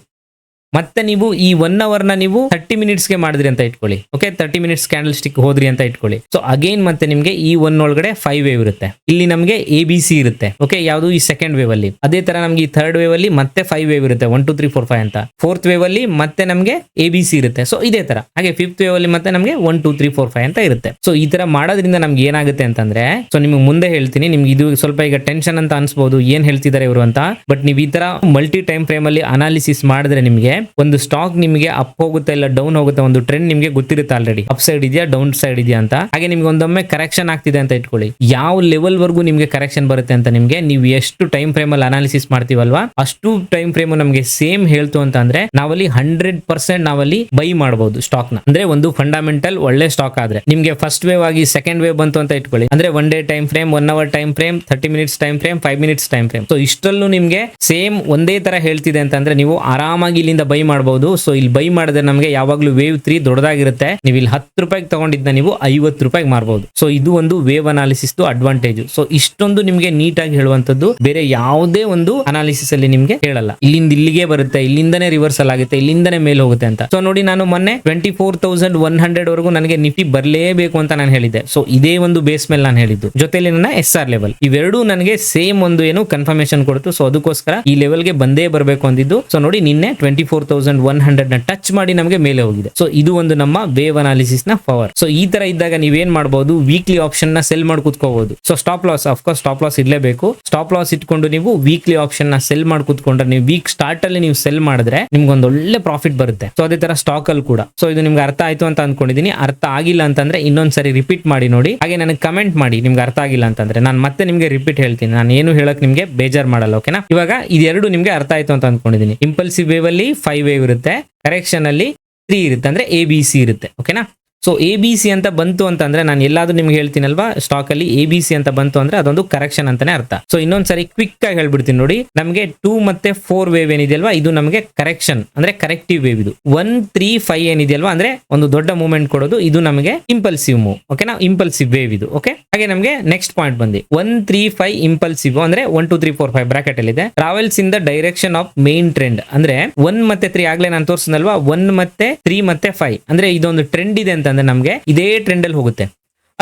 ಮತ್ತೆ ನೀವು ಈ ಒನ್ ಅವರ್ನ ನೀವು ತರ್ಟಿ ಮಿನಿಟ್ಸ್ಗೆ ಮಾಡಿದ್ರಿ ಅಂತ ಇಟ್ಕೊಳ್ಳಿ. Okay thirty minutes candlestick ಹೋದ್ರಿ ಅಂತ ಇಟ್ಕೊಳ್ಳಿ. ಸೊ ಅಗೇನ್ ಮತ್ತೆ ನಿಮ್ಗೆ ಈ ಒನ್ ಒಳಗಡೆ ಫೈವ್ ವೇವ್ ಇರುತ್ತೆ. ಇಲ್ಲಿ ನಮಗೆ ಎ ಬಿ ಸಿ ಇರುತ್ತೆ. ಓಕೆ ಯಾವುದು ಈ ಸೆಕೆಂಡ್ ವೇವ್ ಅಲ್ಲಿ. ಅದೇ ತರ ನಮ್ಗೆ ಈ ಥರ್ಡ್ ವೇವ್ ಅಲ್ಲಿ ಮತ್ತೆ ಫೈವ್ ವೇವ್ ಇರುತ್ತೆ. One two three four five ಅಂತ. ಫೋರ್ತ್ ವೇವ್ ಅಲ್ಲಿ ಮತ್ತೆ ನಮಗೆ ಎ ಬಿ ಸಿ ಇರುತ್ತೆ. ಸೊ ಇದೇ ತರ. ಹಾಗೆ ಫಿಫ್ತ್ ವೇವ್ ಅಲ್ಲಿ ಮತ್ತೆ ನಮಗೆ one two three four five ಅಂತ ಇರುತ್ತೆ. ಸೊ ಈ ತರ ಮಾಡೋದ್ರಿಂದ ನಮ್ಗೆ ಏನಾಗುತ್ತೆ ಅಂತಂದ್ರೆ ಸೊ ನಿಮ್ಗೆ ಮುಂದೆ ಹೇಳ್ತೀನಿ. ನಿಮ್ಗೆ ಇದು ಸ್ವಲ್ಪ ಈಗ ಟೆನ್ಷನ್ ಅಂತ ಅನ್ಸ್ಬೋದು. ಏನ್ ಹೇಳ್ತಿದ್ದಾರೆ ಇವರು ಅಂತ. ಬಟ್ ನೀವು ಈ ತರ ಮಲ್ಟಿ ಟೈಮ್ ಫ್ರೇಮ್ ಅಲ್ಲಿ ಅನಾಲಿಸಿಸ್ ಮಾಡಿದ್ರೆ ನಿಮಗೆ ಒಂದು ಸ್ಟಾಕ್ ನಿಮಗೆ ಅಪ್ ಹೋಗುತ್ತೆ ಇಲ್ಲ ಡೌನ್ ಹೋಗುತ್ತೆ ಒಂದು ಟ್ರೆಂಡ್ ನಿಮಗೆ ಗೊತ್ತಿರುತ್ತೆ ಆಲ್ರೆಡಿ ಅಪ್ ಸೈಡ್ ಇದೆಯಾ ಡೌನ್ ಸೈಡ್ ಇದೆಯಾ ಅಂತ. ಹಾಗೆ ನಿಮ್ಗೆ ಒಂದೊಮ್ಮೆ ಕರೆಕ್ಷನ್ ಆಗ್ತಿದೆ ಅಂತ ಇಟ್ಕೊಳ್ಳಿ. ಯಾವ ಲೆವೆಲ್ ವರೆಗೂ ನಿಮಗೆ ಕರೆಕ್ಷನ್ ಬರುತ್ತೆ ಅಂತ ನಿಮಗೆ ನೀವು ಎಷ್ಟು ಟೈಮ್ ಫ್ರೇಮ್ ಅಲ್ಲಿ ಅನಾಲಿಸಿಸ್ ಮಾಡ್ತೀವಲ್ವಾ, ಅಷ್ಟು ಟೈಮ್ ಫ್ರೇಮ್ ನಮಗೆ ಸೇಮ್ ಹೇಳ್ತು ಅಂತ ಅಂದ್ರೆ ನಾವಲ್ಲಿ ಹಂಡ್ರೆಡ್ ಪರ್ಸೆಂಟ್ ನಾವಲ್ಲಿ ಬೈ ಮಾಡಬಹುದು ಸ್ಟಾಕ್ನ. ಅಂದ್ರೆ ಒಂದು ಫಂಡಮೆಂಟಲ್ ಒಳ್ಳೆ ಸ್ಟಾಕ್ ಆದ್ರೆ. ನಿಮಗೆ ಫಸ್ಟ್ ವೇವ್ ಆಗಿ ಸೆಕೆಂಡ್ ವೇವ್ ಬಂತು ಅಂತ ಇಟ್ಕೊಳ್ಳಿ. ಅಂದ್ರೆ one day time frame one hour time frame thirty minutes time frame five minutes time frame so ಇಷ್ಟರಲ್ಲೂ ನಿಮಗೆ ಸೇಮ್ ಒಂದೇ ತರ ಹೇಳ್ತಿದೆ ಅಂತಂದ್ರೆ ನೀವು ಆರಾಮಾಗಿ ಇಲ್ಲಿಂದ ಬೈ ಮಾಡಬಹುದು ಸೊ ಇಲ್ಲಿ ಬೈ ಮಾಡಿದ್ರೆ ನಮಗೆ ಯಾವಾಗ್ಲೂ ವೇವ್ ತ್ರೀ ದೊಡ್ಡದಾಗಿರುತ್ತೆ. ನೀವು ಇಲ್ಲಿ ಹತ್ತು ರೂಪಾಯಿಗೆ ತಗೊಂಡಿದ್ದ ನೀವು ಐವತ್ತು ರೂಪಾಯಿಗೆ ಮಾರಬಹುದು ಸೊ ಇದು ಒಂದು ವೇವ್ ಅನಾಲಿಸಿಸ್ ಅಡ್ವಾಂಟೇಜ್ ಸೊ ಇಷ್ಟೊಂದು ನಿಮಗೆ ನೀಟಾಗಿ ಹೇಳುವಂತದ್ದು ಬೇರೆ ಯಾವುದೇ ಒಂದು ಅನಾಲಿಸಿಸ್ ಅಲ್ಲಿ ನಿಮ್ಗೆ ಹೇಳಲ್ಲ. ಇಲ್ಲಿಂದ ಇಲ್ಲಿಗೆ ಬರುತ್ತೆ, ಇಲ್ಲಿಂದನೇ ರಿವರ್ಸಲ್ ಆಗುತ್ತೆ, ಇಲ್ಲಿಂದನೇ ಮೇಲೆ ಹೋಗುತ್ತೆ ಅಂತ. ಸೊ ನೋಡಿ ನಾನು ಮೊನ್ನೆ twenty four thousand one hundred ವರೆಗೂ ನನಗೆ ನಿಫ್ಟಿ ಬರಲೇಬೇಕು ಅಂತ ನಾನು ಹೇಳಿದ್ದೆ. ಸೊ ಇದೇ ಒಂದು ಬೇಸ್ ಮೇಲೆ ನಾನು ಹೇಳಿದ್ದು. ಜೊತೆಲಿ ನನ್ನ ಎಸ್ ಆರ್ ಲೆವೆಲ್ ಇವೆರಡು ನನಗೆ ಸೇಮ್ ಒಂದು ಏನು ಕನ್ಫರ್ಮೇಶನ್ ಕೊಡ್ತು. ಸೊ ಅದಕ್ಕೋಸ್ಕರ ಈ ಲೆವೆಲ್ಗೆ ಬಂದೇ ಬರಬೇಕು ಅಂದಿದ್ದು. ಸೊ ನೋಡಿ ನಿನ್ನೆ ಟ್ವೆಂಟಿ ಫೋರ್ ತೌಸಂಡ್ ಒನ್ ಹಂಡ್ರೆಡ್ನ ಟಚ್ ಮಾಡಿ ನಮಗೆ ಮೇಲೆ ಹೋಗಿದೆ. ಸೊ ಇದು ಒಂದು ನಮ್ಮ ವೇವ್ ಅನಾಲಿಸಿಸ್ನ ಪವರ್ ಸೊ ಈ ತರ ಇದ್ದಾಗ ನೀವೇನ್ ಮಾಡಬಹುದು ವೀಕ್ಲಿ ಆಪ್ಷನ್ನ ಸೆಲ್ ಮಾಡಿ ಕುತ್ಕೋಬಹುದು so stop loss of course stop loss ಇರಲೇಬೇಕು. ಸ್ಟಾಪ್ ಲಾಸ್ ಇಟ್ಕೊಂಡು ನೀವು ವೀಕ್ಲಿ ಆಪ್ಷನ್ನ ಸೆಲ್ ಮಾಡಿ ಕುತ್ಕೊಂಡ್ರೆ ನೀವು ವೀಕ್ ಸ್ಟಾರ್ಟ್ ಅಲ್ಲಿ ನೀವು ಸೆಲ್ ಮಾಡಿದ್ರೆ ನಿಮ್ಗೆ ಒಂದು ಒಳ್ಳೆ ಪ್ರಾಫಿಟ್ ಬರುತ್ತೆ. ಸೊ ಅದೇ ತರ ಸ್ಟಾಕ್ ಅಲ್ಲಿ ಕೂಡ. ಸೊ ಇದು ನಿಮ್ಗೆ ಅರ್ಥ ಆಯ್ತು ಅಂತ ಅನ್ಕೊಂಡಿದೀನಿ. ಅರ್ಥ ಆಗಿಲ್ಲ ಅಂತಂದ್ರೆ ಇನ್ನೊಂದ್ಸರಿ ರಿಪೀಟ್ ಮಾಡಿ ನೋಡಿ. ಹಾಗೆ ನನಗೆ ಕಮೆಂಟ್ ಮಾಡಿ, ನಿಮ್ಗೆ ಅರ್ಥ ಆಗಿಲ್ಲ ಅಂತಂದ್ರೆ. ನಾನು ಮತ್ತೆ ನಿಮ್ಗೆ ರಿಪೀಟ್ ಹೇಳ್ತೀನಿ. ನಾನು ಏನು ಹೇಳಕ್ ನಿಮ್ಗೆ ಬೇಜಾರ್ ಮಾಡಲ್ಲ ಓಕೆನಾ ಇವಾಗ ಇದೆರಡು ನಿಮ್ಗೆ ಅರ್ಥ ಆಯ್ತು ಅಂತ ಅನ್ಕೊಂಡಿದೀನಿ. ಇಂಪಲ್ಸಿವ್ ವೇವ್ ಅಲ್ಲಿ ಫೈವ್ ಇರುತ್ತೆ. ಕರೆಕ್ಷನ್ ಅಲ್ಲಿ ತ್ರೀ ಇರುತ್ತೆ. ಅಂದ್ರೆ ಎ ಬಿ ಸಿ ಇರುತ್ತೆ. ಓಕೆನಾ ಸೊ ಎ ಬಿ ಸಿ ಅಂತ ಬಂತು ಅಂತಂದ್ರೆ ನಾನು ಎಲ್ಲಾದ್ರೂ ನಿಮ್ಗೆ ಹೇಳ್ತೀನಲ್ವಾ? ಸ್ಟಾಕ್ ಅಲ್ಲಿ ಎ ಬಿ ಸಿ ಅಂತ ಬಂತು ಅಂದ್ರೆ ಅದೊಂದು ಕರೆಕ್ಷನ್ ಅಂತಾನೆ ಅರ್ಥ. ಸೊ ಇನ್ನೊಂದ್ಸರಿ ಕ್ವಿಕ್ ಆಗಿ ಹೇಳ್ಬಿಡ್ತೀನಿ ನೋಡಿ. ನಮಗೆ ಟೂ ಮತ್ತೆ ಫೋರ್ ವೇವ್ ಏನಿದೆ ಅಲ್ವಾ ಇದು ನಮಗೆ ಕರೆಕ್ಷನ್ ಅಂದ್ರೆ ಕರೆಕ್ಟಿವ್ ವೇವ್ ಇದು. ಒನ್ ತ್ರೀ ಫೈವ್ ಏನಿದೆಯಲ್ವಾ? ಅಂದ್ರೆ ಒಂದು ದೊಡ್ಡ ಮೂವ್ಮೆಂಟ್ ಕೊಡೋದು. ಇದು ನಮಗೆ ಇಂಪಲ್ಸಿವ್ ಮೂವ್ ಓಕೆನಾ ಇಂಪಲ್ಸಿವ್ ವೇವ್ ಇದು ಓಕೆ ಹಾಗೆ ನಮಗೆ ನೆಕ್ಸ್ಟ್ ಪಾಯಿಂಟ್ ಬಂದಿ. ಒನ್ ತ್ರೀ ಫೈವ್ ಇಂಪಲ್ಸಿವ್ ಅಂದ್ರೆ one two three four five bracket ಅಲ್ಲಿ ಇದೆ. Travels in the direction of main trend ಅಂದ್ರೆ ಒನ್ ಮತ್ತೆ ತ್ರೀ ಆಗ್ಲೇ ನಾನು ತೋರಿಸಿದಲ್ವಾ? ಒನ್ ಮತ್ತೆ ತ್ರೀ ಮತ್ತೆ ಫೈವ್ ಅಂದ್ರೆ ಇದೊಂದು ಟ್ರೆಂಡ್ ಇದೆ ಅಂತಂದ್ರೆ ನಮಗೆ ಇದೇ ಟ್ರೆಂಡ್ ಅಲ್ಲಿ ಹೋಗುತ್ತೆ.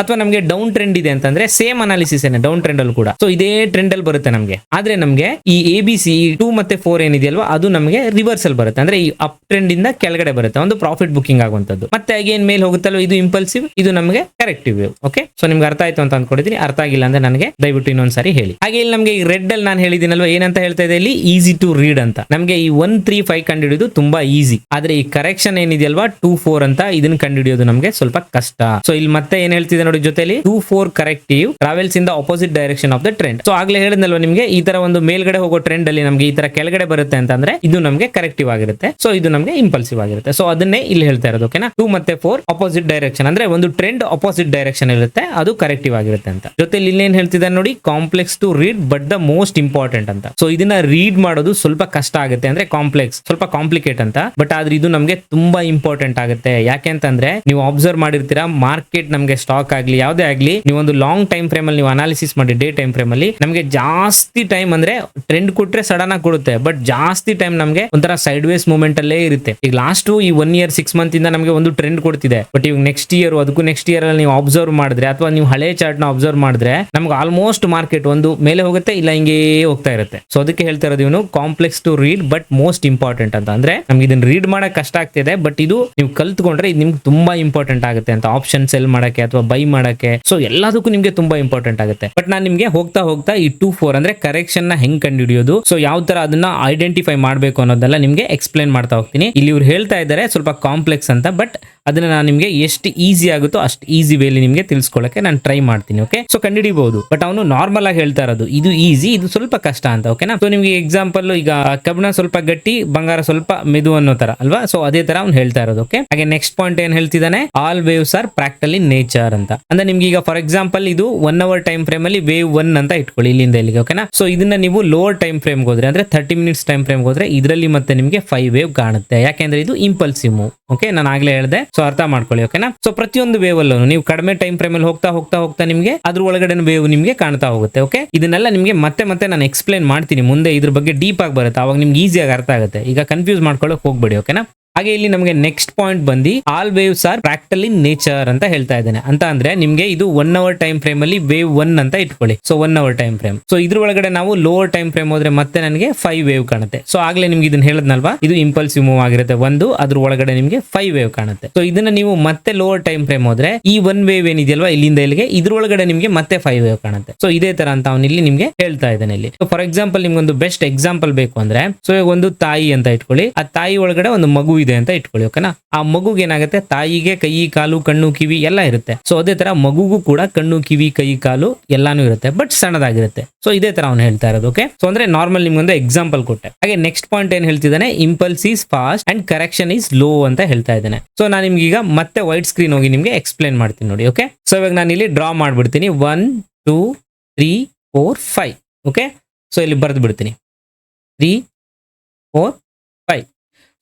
ಅಥವಾ ನಮಗೆ ಡೌನ್ ಟ್ರೆಂಡ್ ಇದೆ ಅಂತಂದ್ರೆ ಸೇಮ್ ಅನಾಲಿಸಿಸ್ ಏನೇ ಡೌನ್ ಟ್ರೆಂಡ್ ಅಲ್ಲಿ ಕೂಡ. ಸೊ ಇದೇ ಟ್ರೆಂಡ್ ಅಲ್ಲಿ ಬರುತ್ತೆ ನಮಗೆ. ಆದ್ರೆ ನಮಗೆ ಈ ಎ ಬಿ ಸಿ ಟೂ ಮತ್ತೆ ಫೋರ್ ಏನಿದೆಯಲ್ವಾ, ಅದು ನಮಗೆ ರಿವರ್ಸಲ್ ಬರುತ್ತೆ. ಅಂದ್ರೆ ಈ ಅಪ್ ಟ್ರೆಂಡ್ ಇಂದ ಕೆಳಗಡೆ ಬರುತ್ತೆ. ಒಂದು ಪ್ರಾಫಿಟ್ ಬುಕಿಂಗ್ ಆಗುವಂತದ್ದು ಮತ್ತೆ ಅಗೇನ್ ಮೇಲೆ ಹೋಗುತ್ತಲ್ವ, ಇದು ಇಂಪಲ್ಸಿವ್ ಇದು ನಮಗೆ ಕರೆಕ್ಟಿವ್ ಓಕೆ ಸೊ ನಿಮ್ಗೆ ಅರ್ಥ ಆಯ್ತು ಅಂತ ಅಂದ್ಕೊಂಡಿದ್ರಿ ಅರ್ಥ ಆಗಿಲ್ಲ ಅಂದ್ರೆ ನನಗೆ ದಯವಿಟ್ಟು ಇನ್ನೊಂದ್ಸರಿ ಹೇಳಿ. ಹಾಗೆ ಇಲ್ಲಿ ನಮಗೆ ಈ ರೆಡ್ ಅಲ್ಲಿ ನಾನು ಹೇಳಿದಿನಲ್ವಾ ಏನಂತ ಹೇಳ್ತಾ ಇದೆ ಇಲ್ಲಿ? ಈಸಿ ಟು ರೀಡ್ ಅಂತ. ನಮಗೆ ಈ ಒನ್ ತ್ರೀ ಫೈವ್ ಕಂಡುಹಿಡಿಯೋದು ತುಂಬಾ ಈಸಿ ಆದ್ರೆ ಈ ಕರೆಕ್ಷನ್ ಏನಿದೆಯಲ್ವಾ ಟೂ ಫೋರ್ ಅಂತ, ಇದನ್ನ ಕಂಡು ಹಿಡಿಯೋದು ನಮಗೆ ಸ್ವಲ್ಪ ಕಷ್ಟ. ಸೊ ಇಲ್ಲಿ ಮತ್ತೆ ಏನ್ ಹೇಳ್ತಿದೆ ನೋಡಿ ಜೊತೆಲಿ two four corrective travels in the opposite direction of the trend so ಆಗ್ಲೇ ಹೇಳಿದ್ನಲ್ವಾ ನಿಮಗೆ? ಈ ತರ ಒಂದು ಮೇಲ್ಗಡೆ ಹೋಗೋ ಟ್ರೆಂಡ್ ಅಲ್ಲಿ ನಮಗೆ ಈ ತರ ಕೆಳಗಡೆ ಬರುತ್ತೆ ಅಂತಂದ್ರೆ ಇದು ನಮಗೆ ಕರೆಕ್ಟಿವ್ ಆಗಿರುತ್ತೆ. ಸೊ ಇದು ನಮಗೆ ಇಂಪಲ್ಸಿವ್ ಆಗಿರುತ್ತೆ. ಸೊ ಅದನ್ನೇ ಇಲ್ಲಿ ಹೇಳ್ತಾ ಇರೋದು ಓಕೆನಾ ಟೂ ಮತ್ತೆ ಫೋರ್ ಅಪೋಸಿಟ್ ಡೈರೆಕ್ಷನ್ ಅಂದ್ರೆ ಒಂದು ಟ್ರೆಂಡ್ ಅಪೋಸಿಟ್ ಡೈರೆಕ್ಷನ್ ಇರುತ್ತೆ, ಅದು ಕರೆಕ್ಟಿವ್ ಆಗಿರುತ್ತೆ ಅಂತ. ಜೊತೆಲಿ ಇನ್ನೇನ್ ಹೇಳ್ತಿದ್ದಾರೆ ನೋಡಿ? Complex to read but the most important ಅಂತ. ಸೊ ಇದನ್ನ ರೀಡ್ ಮಾಡೋದು ಸ್ವಲ್ಪ ಕಷ್ಟ ಆಗುತ್ತೆ ಅಂದ್ರೆ ಕಾಂಪ್ಲೆಕ್ಸ್ ಸ್ವಲ್ಪ ಕಾಂಪ್ಲಿಕೇಟ್ ಅಂತ. ಬಟ್ ಆದ್ರೆ ಇದು ನಮಗೆ ತುಂಬಾ ಇಂಪಾರ್ಟೆಂಟ್ ಆಗುತ್ತೆ. ಯಾಕೆ ಅಂತಂದ್ರೆ ನೀವು ಅಬ್ಸರ್ವ್ ಮಾಡಿರ್ತೀರಾ ಮಾರ್ಕೆಟ್ ನಮಗೆ ಸ್ಟಾಕ್ ಆಗ್ಲಿ, ಯಾವುದೇ ಆಗಲಿ, ನೀವು ಒಂದು ಲಾಂಗ್ ಟೈಮ್ ಫ್ರೇಮ್ ಅಲ್ಲಿ ನೀವು ಅನಾಲಿಸಿಸ್ ಮಾಡಿ ಡೇ ಟೈಮ್ ಫ್ರೇಮ್ ಅಲ್ಲಿ, ನಮಗೆ ಜಾಸ್ತಿ ಟೈಮ್ ಅಂದ್ರೆ ಟ್ರೆಂಡ್ ಕೊಟ್ರೆ ಸಡನ್ ಆಗಿ ಕೊಡುತ್ತೆ ಬಟ್ ಜಾಸ್ತಿ ಟೈಮ್ ನಮಗೆ ಒಂಥರ ಸೈಡ್ ವೇಸ್ ಮೂಮೆಂಟ್ ಅಲ್ಲೇ ಇರುತ್ತೆ. ಈಗ ಲಾಸ್ಟ್ ಈ ಒನ್ ಇಯರ್ ಸಿಕ್ಸ್ ಮಂತ್ ಇಂದ ನಮಗೆ ಒಂದು ಟ್ರೆಂಡ್ ಕೊಡ್ತಿದೆ. ಬಟ್ ಇವಾಗ ನೆಕ್ಸ್ಟ್ ಇಯರ್ ಅದಕ್ಕೂ ನೆಕ್ಸ್ಟ್ ಇಯರ್ ಅಲ್ಲಿ ನೀವು ಅಬ್ಸರ್ವ್ ಮಾಡಿದ್ರೆ, ಅಥವಾ ನೀವು ಹಳೆ ಚಾರ್ಟ್ನ ಅಬ್ಸರ್ವ್ ಮಾಡಿದ್ರೆ, ನಮ್ಗೆ ಆಲ್ಮೋಸ್ಟ್ ಮಾರ್ಕೆಟ್ ಒಂದು ಮೇಲೆ ಹೋಗುತ್ತೆ, ಇಲ್ಲ ಹಿಂಗೆ ಹೋಗ್ತಾ ಇರುತ್ತೆ. ಸೊ ಅದಕ್ಕೆ ಹೇಳ್ತಾ ಇರೋದು ಇವನು complex to read but most important ಅಂತ. ಅಂದ್ರೆ ನಮ್ಗೆ ಇದನ್ನ ರೀಡ್ ಮಾಡಕ್ ಕಷ್ಟ ಆಗ್ತಿದೆ ಬಟ್ ಇದು ನೀವು ಕಲ್ತ್ಕೊಂಡ್ರೆ ಇದು ನಿಮ್ಗೆ ತುಂಬಾ ಇಂಪಾರ್ಟೆಂಟ್ ಆಗುತ್ತೆ ಅಂತ. ಆಪ್ಷನ್ ಸೆಲ್ ಮಾಡಕ್ಕೆ, ಅಥವಾ ಬೈ ಮಾಡಕ್ಕೆ. ಸೊ ಎಲ್ಲದಕ್ಕೂ ನಿಮ್ಗೆ ತುಂಬಾ ಇಂಪಾರ್ಟೆಂಟ್ ಆಗುತ್ತೆ. ಬಟ್ ನಾನು ನಿಮ್ಗೆ ಹೋಗ್ತಾ ಹೋಗ್ತಾ ಈ ಟೂ ಫೋರ್ ಅಂದ್ರೆ ಕರೆಕ್ಷನ್ನ ಹೆಂಗ್ ಕಂಡುಹಿಡಿಯೋದು? ಸೊ ಯಾವ ತರ ಅದನ್ನ ಐಡೆಂಟಿಫೈ ಮಾಡಬೇಕು ಅನ್ನೋದೆಲ್ಲ ನಿಮ್ಗೆ ಎಕ್ಸ್ಪ್ಲೇನ್ ಮಾಡ್ತಾ ಹೋಗ್ತೀನಿ. ಇಲ್ಲಿ ಇವ್ರು ಹೇಳ್ತಾ ಇದ್ದಾರೆ ಸ್ವಲ್ಪ ಕಾಂಪ್ಲೆಕ್ಸ್ ಅಂತ ಬಟ್ ಅದನ್ನ ನಾನು ನಿಮಗೆ ಎಷ್ಟು ಈಸಿ ಆಗುತ್ತೋ ಅಷ್ಟು ಈಸಿ ವೇಲಿ ನಿಮಗೆ ತಿಳಿಸ್ಕೊಳ್ಳೋಕೆ ನಾನು ಟ್ರೈ ಮಾಡ್ತೀನಿ ಓಕೆ ಸೊ ಕಂಡುಹಿಡಿಬಹುದು ಬಟ್ ಅವನು ನಾರ್ಮಲ್ ಆಗಿ ಹೇಳ್ತಾ ಇರೋದು, ಇದು ಈಸಿ ಇದು ಸ್ವಲ್ಪ ಕಷ್ಟ ಅಂತ ಓಕೆನಾ ಸೊ ನಿಮಗೆ ಎಕ್ಸಾಂಪಲ್ ಈಗ ಕಬ್ಬಣ ಸ್ವಲ್ಪ ಗಟ್ಟಿ, ಬಂಗಾರ ಸ್ವಲ್ಪ ಮೆದು ಅನ್ನೋ ತರ, ಅಲ್ವಾ? ಸೊ ಅದೇ ತರ ಅವ್ನು ಹೇಳ್ತಾ ಇರೋದು ಓಕೆ ಹಾಗೆ ನೆಕ್ಸ್ಟ್ ಪಾಯಿಂಟ್ ಏನ್ ಹೇಳ್ತಿದ್ದಾನೆ? All waves are fractally nature ಅಂತ. ಅಂದ್ರೆ ನಿಮ್ಗೆ ಈಗ ಫಾರ್ ಎಕ್ಸಾಂಪಲ್ ಇದು ಒನ್ ಅವರ್ ಟೈಮ್ ಫ್ರೇಮ್ ಅಲ್ಲಿ ವೇವ್ ಒನ್ ಅಂತ ಇಟ್ಕೊಳ್ಳಿ ಇಲ್ಲಿಂದ ಇಲ್ಲಿಗೆ ಓಕೆನಾ ಸೊ ಇದನ್ನ ನೀವು ಲೋವರ್ ಟೈಮ್ ಫ್ರೇಮ್ ಹೋದ್ರೆ, ಅಂದ್ರೆ ತರ್ಟಿ ಮಿನಿಟ್ಸ್ ಟೈಮ್ ಫ್ರೇಮ್ ಹೋದ್ರೆ, ಇದರಲ್ಲಿ ಮತ್ತೆ ನಿಮಗೆ ಫೈವ್ ವೇವ್ ಕಾಣುತ್ತೆ. ಯಾಕೆಂದ್ರೆ ಇದು ಇಂಪಲ್ಸಿವ್ ಮೂವ್ ಓಕೆ ನಾನು ಆಗ್ಲೇ ಹೇಳಿದೆ ಸೊ ಅರ್ಥ ಮಾಡ್ಕೊಳ್ಳಿ ಓಕೆನಾ ಸೊ ಪ್ರತಿಯೊಂದು ವೇವ್ ಅಲ್ಲೂ ನೀವು ಕಡಿಮೆ ಟೈಮ್ ಫ್ರೇಮ್ ಅಲ್ಲಿ ಹೋಗ್ತಾ ಹೋಗ್ತಾ ಹೋಗ್ತಾ ನಿಮಗೆ ಅದ್ರ ಒಳಗಡೆ ವೇವ್ ನಿಮಗೆ ಕಾಣ್ತಾ ಹೋಗುತ್ತೆ ಓಕೆ ಇದನ್ನೆಲ್ಲ ನಿಮಗೆ ಮತ್ತೆ ಮತ್ತೆ ನಾನು ಎಕ್ಸ್ಪ್ಲೈನ್ ಮಾಡ್ತೀನಿ, ಮುಂದೆ ಇದ್ರ ಬಗ್ಗೆ ಡೀಪ್ ಆಗಿ ಬರುತ್ತೆ ಅವಾಗ ನಿಮ್ಗೆ ಈಸಿಯಾಗಿ ಅರ್ಥ ಆಗುತ್ತೆ. ಈಗ ಕನ್ಫ್ಯೂಸ್ ಮಾಡ್ಕೊಳ್ಳೋಕೆ ಹೋಗ್ಬೇಡಿ ಓಕೆನಾ ಹಾಗೆ ಇಲ್ಲಿ ನಮಗೆ ನೆಕ್ಸ್ಟ್ ಪಾಯಿಂಟ್ ಬಂದು all waves are fractal in nature ಅಂತ ಹೇಳ್ತಾ ಇದ್ದಾನೆ. ಅಂತ ಅಂದ್ರೆ ನಿಮಗೆ ಇದು ಒನ್ ಅವರ್ ಟೈಮ್ ಫ್ರೇಮ್ ಅಲ್ಲಿ ವೇವ್ ಒನ್ ಅಂತ ಇಟ್ಕೊಳ್ಳಿ. So one hour time frame so ಇದ್ರ ಒಳಗಡೆ ನಾವು ಲೋವರ್ ಟೈಮ್ ಫ್ರೇಮ್ ಹೋದ್ರೆ ಮತ್ತೆ ನನಗೆ ಫೈವ್ ವೇವ್ ಕಾಣುತ್ತೆ. ಸೊ ಆಗ್ಲೇ ನಿಮ್ಗೆ ಇದನ್ನ ಹೇಳದ್ನಲ್ವಾ? ಇದು ಇಂಪಲ್ಸಿವ್ ಮೂವ್ ಆಗಿರುತ್ತೆ. ಒಂದು ಅದ್ರ ಒಳಗಡೆ ನಿಮಗೆ ಫೈವ್ ವೇವ್ ಕಾಣುತ್ತೆ. ಸೊ ಇದನ್ನ ನೀವು ಮತ್ತೆ ಲೋವರ್ ಟೈಮ್ ಫ್ರೇಮ್ ಹೋದ್ರೆ ಈ ಒನ್ ವೇವ್ ಏನಿದೆಯಲ್ವಾ ಇಲ್ಲಿಂದ ಇಲ್ಲಿಗೆ, ಇದ್ರೊಳಗಡೆ ನಿಮಗೆ ಮತ್ತೆ ಫೈವ್ ವೇವ್ ಕಾಣುತ್ತೆ. ಸೊ ಇದೇ ತರ ಅಂತ ಅವ್ನು ಇಲ್ಲಿ ನಿಮ್ಗೆ ಹೇಳ್ತಾ ಇದ್ದಾನೆ ಇಲ್ಲಿ. ಫಾರ್ ಎಕ್ಸಾಂಪಲ್ ನಿಮ್ಗೊಂದು ಬೆಸ್ಟ್ ಎಕ್ಸಾಂಪಲ್ ಬೇಕು ಅಂದ್ರೆ ಸೊ ಒಂದು ತಾಯಿ ಅಂತ ಇಟ್ಕೊಳ್ಳಿ. ಆ ತಾಯಿ ಒಳಗಡೆ ಒಂದು ಮಗು ಇದೆ ಅಂತ ಇಟ್ಕೊಳ್ಳಿ ಓಕೆನಾ ಆ ಮಗುಗೆ ಏನಾಗುತ್ತೆ? ತಾಯಿಗೆ ಕೈ, ಕಾಲು, ಕಣ್ಣು, ಕಿವಿ ಎಲ್ಲ ಇರುತ್ತೆ. ಸೊ ಅದೇ ತರ ಮಗುಗೂ ಕೂಡ ಕಣ್ಣು, ಕಿವಿ, ಕೈ, ಕಾಲು ಎಲ್ಲಾನು ಇರುತ್ತೆ ಬಟ್ ಸಣ್ಣದಾಗಿರುತ್ತೆ. ಸೊ ಇದೇ ತರ ಅವ್ನು ಹೇಳ್ತಾ ಇರೋದು ಓಕೆ ಸೊ ಅಂದ್ರೆ ನಾರ್ಮಲ್ ನಿಮ್ಗೊಂದು ಎಕ್ಸಾಂಪಲ್ ಕೊಟ್ಟೆ. ಹಾಗೆ ನೆಕ್ಸ್ಟ್ ಪಾಯಿಂಟ್ ಏನ್ ಹೇಳ್ತಿದ್ದಾನೆ? Impulse is fast and correction is slow ಅಂತ ಹೇಳ್ತಾ ಇದ್ದಾನೆ. ಸೊ ನಾನು ನಿಮ್ಗೆ ಈಗ ಮತ್ತೆ ವೈಟ್ ಸ್ಕ್ರೀನ್ ಹೋಗಿ ನಿಮ್ಗೆ ಎಕ್ಸ್ಪ್ಲೇನ್ ಮಾಡ್ತೀನಿ ನೋಡಿ ಓಕೆ ಸೊ ಇವಾಗ ನಾನು ಇಲ್ಲಿ ಡ್ರಾ ಮಾಡ್ಬಿಡ್ತೀನಿ. One two three four five okay so ಇಲ್ಲಿ ಬರೆದು ಬಿಡ್ತೀನಿ. ತ್ರೀ ಫೋರ್ ಫೈವ್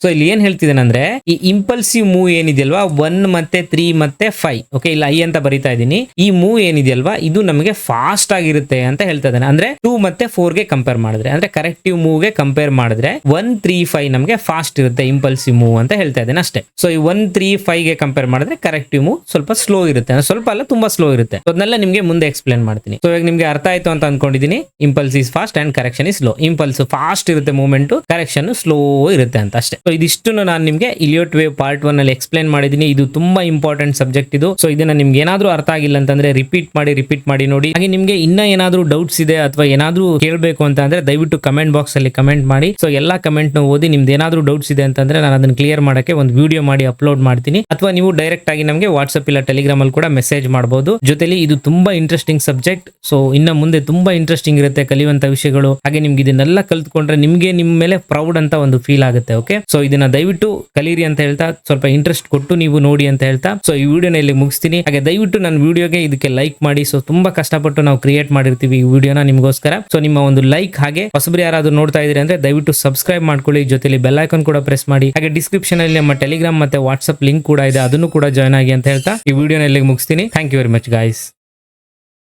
ಸೊ ಇಲ್ಲಿ ಏನ್ ಹೇಳ್ತಿದ್ದೇನೆ ಅಂದ್ರೆ ಈ ಇಂಪಲ್ಸಿವ್ ಮೂವ್ ಏನಿದೆಯಲ್ವಾ ಒನ್ ಮತ್ತೆ ತ್ರೀ ಮತ್ತೆ ಫೈವ್ ಓಕೆ ಇಲ್ಲ ಐ ಅಂತ ಬರಿತಾ ಇದ್ದೀನಿ. ಈ ಮೂವ್ ಏನಿದೆಯಲ್ವಾ, ಇದು ನಮಗೆ ಫಾಸ್ಟ್ ಆಗಿರುತ್ತೆ ಅಂತ ಹೇಳ್ತಾ ಇದ್ದಾನೆ. ಅಂದ್ರೆ ಟೂ ಮತ್ತೆ ಫೋರ್ಗೆ ಕಂಪೇರ್ ಮಾಡಿದ್ರೆ, ಅಂದ್ರೆ ಕರೆಕ್ಟಿವ್ ಮೂವ್ಗೆ ಕಂಪೇರ್ ಮಾಡಿದ್ರೆ ಒನ್ ತ್ರೀ ಫೈವ್ ನಮಗೆ ಫಾಸ್ಟ್ ಇರುತ್ತೆ ಇಂಪಲ್ಸಿವ್ ಮೂವ್ ಅಂತ ಹೇಳ್ತಾ ಇದ್ದೇನೆ ಅಷ್ಟೇ. ಸೊ ಈ ಒನ್ ತ್ರೀ ಫೈವ್ಗೆ ಕಂಪೇರ್ ಮಾಡಿದ್ರೆ ಕರೆಕ್ಟಿವ್ ಮೂವ್ ಸ್ವಲ್ಪ ಸ್ಲೋ ಇರುತ್ತೆ. ಸ್ವಲ್ಪ ಅಲ್ಲ, ತುಂಬಾ ಸ್ಲೋ ಇರುತ್ತೆ. ಅದನ್ನೆಲ್ಲ ನಿಮಗೆ ಮುಂದೆ ಎಕ್ಸ್ಪ್ಲೇನ್ ಮಾಡ್ತೀನಿ. ಸೊ ಇವಾಗ ನಿಮ್ಗೆ ಅರ್ಥ ಆಯ್ತು ಅಂತ ಅನ್ಕೊಂಡಿದ್ದೀನಿ. Impulse is fast and correction is slow impulse fast ಇರುತ್ತೆ ಮೂವ್ಮೆಂಟ್ ಕರೆಕ್ಷನ್ ಸ್ಲೋ ಇರುತ್ತೆ ಅಂತ ಅಷ್ಟೇ. ಸೊ ಇದಿಷ್ಟು ನಾನು ನಿಮಗೆ ಇಲಿಯೋಟ್ ವೇವ್ ಪಾರ್ಟ್ ಒನ್ ಅಲ್ಲಿ ಎಕ್ಸ್ಪ್ಲೈನ್ ಮಾಡಿದ್ದೀನಿ. ಇದು ತುಂಬಾ ಇಂಪಾರ್ಟೆಂಟ್ ಸಬ್ಜೆಕ್ಟ್ ಇದು. ಸೊ ಇದನ್ನ ನಿಮ್ಗೆ ಏನಾದ್ರೂ ಅರ್ಥ ಆಗಿಲ್ಲ ಅಂತಂದ್ರೆ ರಿಪೀಟ್ ಮಾಡಿ ರಿಪೀಟ್ ಮಾಡಿ ನೋಡಿ. ಹಾಗೆ ನಿಮ್ಗೆ ಇನ್ನ ಏನಾದ್ರೂ ಡೌಟ್ಸ್ ಇದೆ ಅಥವಾ ಏನಾದ್ರೂ ಕೇಳಬೇಕು ಅಂತ ಅಂದ್ರೆ ದಯವಿಟ್ಟು ಕಮೆಂಟ್ ಬಾಕ್ಸ್ ಅಲ್ಲಿ ಕಮೆಂಟ್ ಮಾಡಿ. ಸೊ ಎಲ್ಲಾ ಕಮೆಂಟ್ನ ಓದಿ ನಿಮ್ದು ಏನಾದ್ರೂ ಡೌಟ್ಸ್ ಇದೆ ಅಂತಂದ್ರೆ ನಾನು ಅದನ್ನ ಕ್ಲಿಯರ್ ಮಾಡಕ್ಕೆ ಒಂದು ವಿಡಿಯೋ ಮಾಡಿ ಅಪ್ಲೋಡ್ ಮಾಡ್ತೀನಿ. ಅಥವಾ ನೀವು ಡೈರೆಕ್ಟ್ ಆಗಿ ನಮಗೆ ವಾಟ್ಸ್ಆಪ್ ಇಲ್ಲ ಟೆಲಿಗ್ರಾಮ್ ಅಲ್ಲಿ ಕೂಡ ಮೆಸೇಜ್ ಮಾಡಬಹುದು ಜೊತೆಲಿ ಇದು ತುಂಬಾ ಇಂಟ್ರೆಸ್ಟಿಂಗ್ ಸಬ್ಜೆಕ್ಟ್ ಸೊ ಇನ್ನ ಮುಂದೆ ತುಂಬಾ ಇಂಟ್ರೆಸ್ಟಿಂಗ್ ಇರುತ್ತೆ, ಕಲಿಯುವಂತ ವಿಷಯಗಳು. ಹಾಗೆ ನಿಮ್ಗೆ ಇದನ್ನೆಲ್ಲ ಕಲ್ತ್ಕೊಂಡ್ರೆ ನಿಮ್ಗೆ ನಿಮ್ ಮೇಲೆ ಪ್ರೌಡ್ ಅಂತ ಒಂದು ಫೀಲ್ ಆಗುತ್ತೆ ಓಕೆ ಇದನ್ನ ದಯವಿಟ್ಟು ಕಲೀರಿ ಅಂತ ಹೇಳ್ತಾ ಸ್ವಲ್ಪ ಇಂಟ್ರೆಸ್ಟ್ ಕೊಟ್ಟು ನೀವು ನೋಡಿ ಅಂತ ಹೇಳ್ತಾ. ಸೊ ಈ ವಿಡಿಯೋನ ಇಲ್ಲಿ ಮುಗಿಸ್ತೀನಿ. ಹಾಗೆ ದಯವಿಟ್ಟು ನನ್ನ ವಿಡಿಯೋಗೆ ಇದಕ್ಕೆ ಲೈಕ್ ಮಾಡಿ. ಸೊ ತುಂಬಾ ಕಷ್ಟಪಟ್ಟು ನಾವು ಕ್ರಿಯೇಟ್ ಮಾಡಿರ್ತೀವಿ ಈ ವಿಡಿಯೋನ ನಿಮಗೋಸ್ಕರ. ಸೊ ನಿಮ್ಮ ಒಂದು ಲೈಕ್ ಹಾಗೆ ಹೊಸಬ್ರು ಯಾರಾದ್ರೂ ನೋಡ್ತಾ ಇದ್ರೆ ಅಂದ್ರೆ ದಯವಿಟ್ಟು ಸಬ್ಸ್ಕ್ರೈಬ್ ಮಾಡ್ಕೊಳ್ಳಿ. ಜೊತೆಲಿ ಬೆಲ್ ಐಕನ್ ಕೂಡ ಪ್ರೆಸ್ ಮಾಡಿ. ಹಾಗೆ ಡಿಸ್ಕ್ರಿಪ್ಷನ್ ಅಲ್ಲಿ ನಮ್ಮ ಟೆಲಿಗ್ರಾಮ್ ಮತ್ತೆ ವಾಟ್ಸ್ಆಪ್ ಲಿಂಕ್ ಕೂಡ ಇದೆ. ಅದನ್ನು ಕೂಡ ಜಾಯ್ನ್ ಆಗಿ ಅಂತ ಹೇಳ್ತಾ ಈ ವಿಡಿಯೋನ ಇಲ್ಲಿ ಮುಗಿಸ್ತೀನಿ. Thank you very much guys